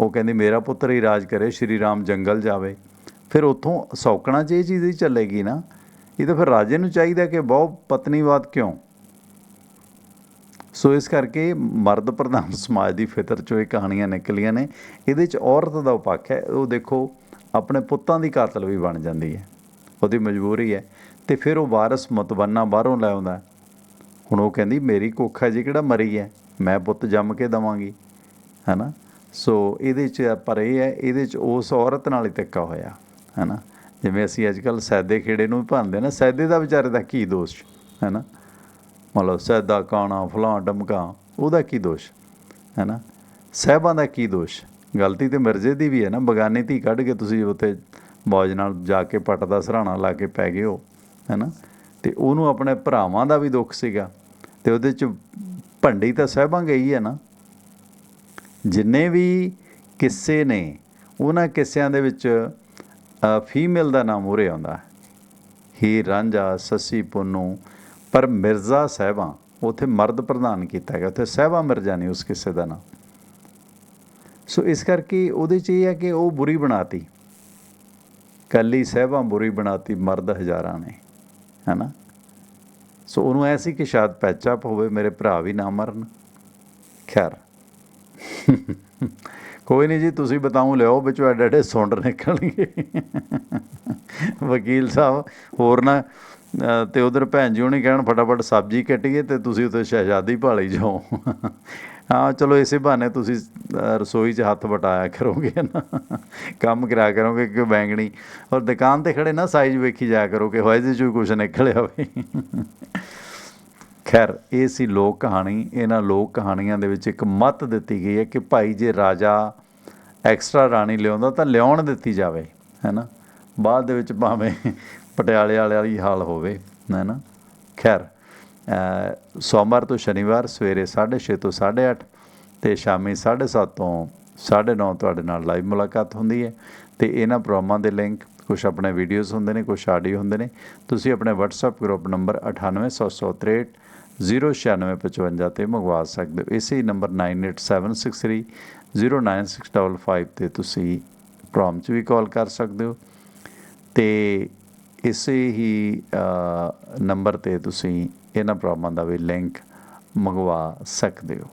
ਉਹ ਕਹਿੰਦੀ, ਮੇਰਾ ਪੁੱਤਰ ਹੀ ਰਾਜ ਕਰੇ, ਸ਼੍ਰੀ ਰਾਮ ਜੰਗਲ ਜਾਵੇ। ਫਿਰ ਉੱਥੋਂ ਸੌਕਣਾ 'ਚ ਇਹ ਚੀਜ਼ ਹੀ ਚੱਲੇਗੀ ਨਾ, ਇਹ ਤਾਂ ਫਿਰ ਰਾਜੇ ਨੂੰ ਚਾਹੀਦਾ ਕਿ ਬਹੁ ਪਤਨੀਵਾਦ ਕਿਉਂ? ਸੋ ਇਸ ਕਰਕੇ ਮਰਦ ਪ੍ਰਧਾਨ ਸਮਾਜ ਦੀ ਫਿਤਰ ਚੋਂ ਇਹ ਕਹਾਣੀਆਂ ਨਿਕਲੀਆਂ ਨੇ। ਇਹਦੇ 'ਚ ਔਰਤ ਦਾ ਪੱਖ ਹੈ, ਉਹ ਦੇਖੋ ਆਪਣੇ ਪੁੱਤਾਂ ਦੀ ਕਾਤਲ ਵੀ ਬਣ ਜਾਂਦੀ ਹੈ। ਉਹਦੀ ਮਜਬੂਰੀ ਹੈ ਤੇ ਫਿਰ ਉਹ ਵਾਰਸ ਮਤਵੰਨਾ ਬਾਹਰੋਂ ਲੈ ਆਉਂਦਾ ਹੁਣ ਉਹ ਕਹਿੰਦੀ, ਮੇਰੀ ਕੁੱਖ ਹੈ ਜੀ ਕਿਹੜਾ ਮਰੀ ਹੈ, ਮੈਂ ਪੁੱਤ ਜੰਮ ਕੇ ਦਵਾਂਗੀ। ਹੈਨਾ? ਸੋ ਇਹਦੇ 'ਚ ਪਰ ਇਹ ਹੈ, ਇਹਦੇ 'ਚ ਉਸ ਔਰਤ ਨਾਲ ਹੀ ਧੱਕਾ ਹੋਇਆ। ਹੈਨਾ? ਜਿਵੇਂ ਅਸੀਂ ਅੱਜ ਕੱਲ ਸੈਦੇ ਖੇੜੇ ਨੂੰ ਵੀ ਭੰਨਦੇ ਨਾ, ਸੈਦੇ ਦਾ ਵਿਚਾਰੇ ਦਾ ਕੀ ਦੋਸ਼, ਹੈਨਾ? ਮਤਲਬ ਸੈਦਾ ਕਾਣਾ, ਫਲਾਂ, ਡਮਕਾ, ਉਹਦਾ ਕੀ ਦੋਸ਼, ਹੈਨਾ? ਸਹਿਬਾਂ ਦਾ ਕੀ ਦੋਸ਼? ਗਲਤੀ ਤੇ ਮਿਰਜ਼ੇ ਦੀ ਵੀ ਹੈ ਨਾ, ਬਗਾਨੀ ਧੀ ਕੱਢ ਕੇ ਤੁਸੀਂ ਉੱਤੇ ਮੌਜ ਨਾਲ ਜਾ ਕੇ ਪੱਟ ਦਾ ਸਰਾਣਾ ਲਾ ਕੇ ਪੈ ਗਏ ਹੋ, ਹੈਨਾ? ਤੇ ਉਹਨੂੰ ਆਪਣੇ ਭਰਾਵਾਂ ਦਾ ਵੀ ਦੁੱਖ ਸੀਗਾ, ਤੇ ਉਹਦੇ ਚ ਭੰਡੀ ਤਾਂ ਸਹਿਬਾਂ ਗਈ ਹੈ ਨਾ? ਜਿੰਨੇ ਵੀ ਕਿੱਸੇ ਨੇ, ਉਹਨਾਂ ਕਿੱਸਿਆਂ ਦੇ ਵਿੱਚ ਫੀਮੇਲ ਦਾ ਨਾਮ ਉਰੇ ਆਉਂਦਾ ਹੀ। ਰਾਂਝਾ ਸੱਸੀ ਪੁੰਨੂ, ਪਰ ਮਿਰਜ਼ਾ ਸਾਹਿਬਾਂ, ਉਥੇ ਮਰਦ ਪ੍ਰਧਾਨ ਕੀਤਾ ਗਿਆ, ਉਥੇ ਸਾਹਿਬਾਂ ਮਿਰਜ਼ਾ ਨਹੀਂ, ਉਸ ਕਿਸੇ ਦਾ ਨਾਮ। ਸੋ ਇਸ ਕਰਕੇ ਉਹਦੇ ਚ ਇਹ ਹੈ ਕਿ ਉਹ ਬੁਰੀ ਬਣਾਤੀ। ਕੱਲੀ ਸਾਹਿਬਾਂ ਬੁਰੀ ਬਣਾਤੀ, ਮਰਦ ਹਜ਼ਾਰਾਂ ਨੇ, ਹੈਨਾ? ਸੋ ਉਹਨੂੰ ਐਸੀ ਕਿ ਸ਼ਾਇਦ ਪੈਚਅਪ ਹੋਵੇ, ਮੇਰੇ ਭਰਾ ਵੀ ਨਾ ਮਰਨ। ਖੈਰ। ਕੋਈ ਨਹੀਂ ਜੀ ਤੁਸੀਂ ਬਤਾਉ ਲਿਓ ਵਿੱਚੋਂ ਐਡੇ ਐਡੇ ਸੁੰਡ ਨਿਕਲਣਗੇ ਵਕੀਲ ਸਾਹਿਬ ਹੋਰ ਨਾ ਅ, ਤੇ ਉਧਰ ਭੈਣ ਜੀ ਉਹਨੇ ਕਹਿਣ ਫਟਾਫਟ ਸਬਜ਼ੀ ਕੱਟੀਏ ਤੇ ਤੁਸੀਂ ਉੱਥੇ ਸ਼ਹਿਜ਼ਾਦੀ ਭਾਲੀ ਜਾਓ। ਹਾਂ ਚਲੋ ਇਸੇ ਬਹਾਨੇ ਤੁਸੀਂ ਰਸੋਈ 'ਚ ਹੱਥ ਵਟਾਇਆ ਕਰੋਗੇ ਨਾ। ਕੰਮ ਕਰਿਆ ਕਰੋਗੇ ਕਿ ਬੈਂਗਣੀ। ਔਰ ਦੁਕਾਨ ਤੇ ਖੜੇ ਨਾ ਸਾਈਜ਼ ਵੇਖੀ ਜਾਇਆ ਕਰੋ ਕਿ ਹੋਏ ਜੇ ਕੁਝ ਨਿਕਲਿਆ ਹੋਵੇ। ਖੈਰ, ਇਹ ਸੀ ਲੋਕ ਕਹਾਣੀ। ਇਹਨਾਂ ਲੋਕ ਕਹਾਣੀਆਂ ਦੇ ਵਿੱਚ ਇੱਕ ਮੱਤ ਦਿੱਤੀ ਗਈ ਹੈ ਕਿ ਭਾਈ ਜੇ ਰਾਜਾ ਐਕਸਟਰਾ ਰਾਣੀ ਲਿਆਉਂਦਾ ਤਾਂ ਲਿਆਉਣ ਦਿੱਤੀ ਜਾਵੇ ਹੈਨਾ ਬਾਅਦ ਦੇ ਵਿੱਚ ਭਾਵੇਂ ਪਟਿਆਲੇ ਵਾਲੇ ਵਾਲੀ ਹਾਲ ਹੋਵੇ ਹੈਨਾ ਖੈਰ ਸੋਮਵਾਰ ਤੋਂ ਸ਼ਨੀਵਾਰ ਸਵੇਰੇ 6:30 ਤੋਂ 8:30 ਤੇ ਸ਼ਾਮੀ 7:30 ਤੋਂ 9:30 ਤੁਹਾਡੇ ਨਾਲ ਲਾਈਵ ਮੁਲਾਕਾਤ ਹੁੰਦੀ ਹੈ ਤੇ ਇਹਨਾਂ ਪ੍ਰੋਗਰਾਮਾਂ ਦੇ ਲਿੰਕ ਕੁਝ ਆਪਣੇ ਵੀਡੀਓਜ਼ ਹੁੰਦੇ ਨੇ ਕੁਝ ਆਡੀਓ ਹੁੰਦੇ ਨੇ। ਤੁਸੀਂ ਆਪਣੇ WhatsApp ਗਰੁੱਪ ਨੰਬਰ 98163 09655 ਤੇ ਮੰਗਵਾ ਸਕਦੇ ਹੋ। ਇਸੇ ਨੰਬਰ 98763 09655 ਤੇ ਤੁਸੀਂ ਪ੍ਰੋਮ 'ਚ ਵੀ ਕਾਲ ਕਰ ਸਕਦੇ ਹੋ। ਤੇ ਇਸੇ ਹੀ ਨੰਬਰ ਤੇ ਤੁਸੀਂ ਇਹਨਾਂ ਪ੍ਰੋਮਾਂ ਦਾ ਵੀ ਲਿੰਕ ਮੰਗਵਾ ਸਕਦੇ ਹੋ।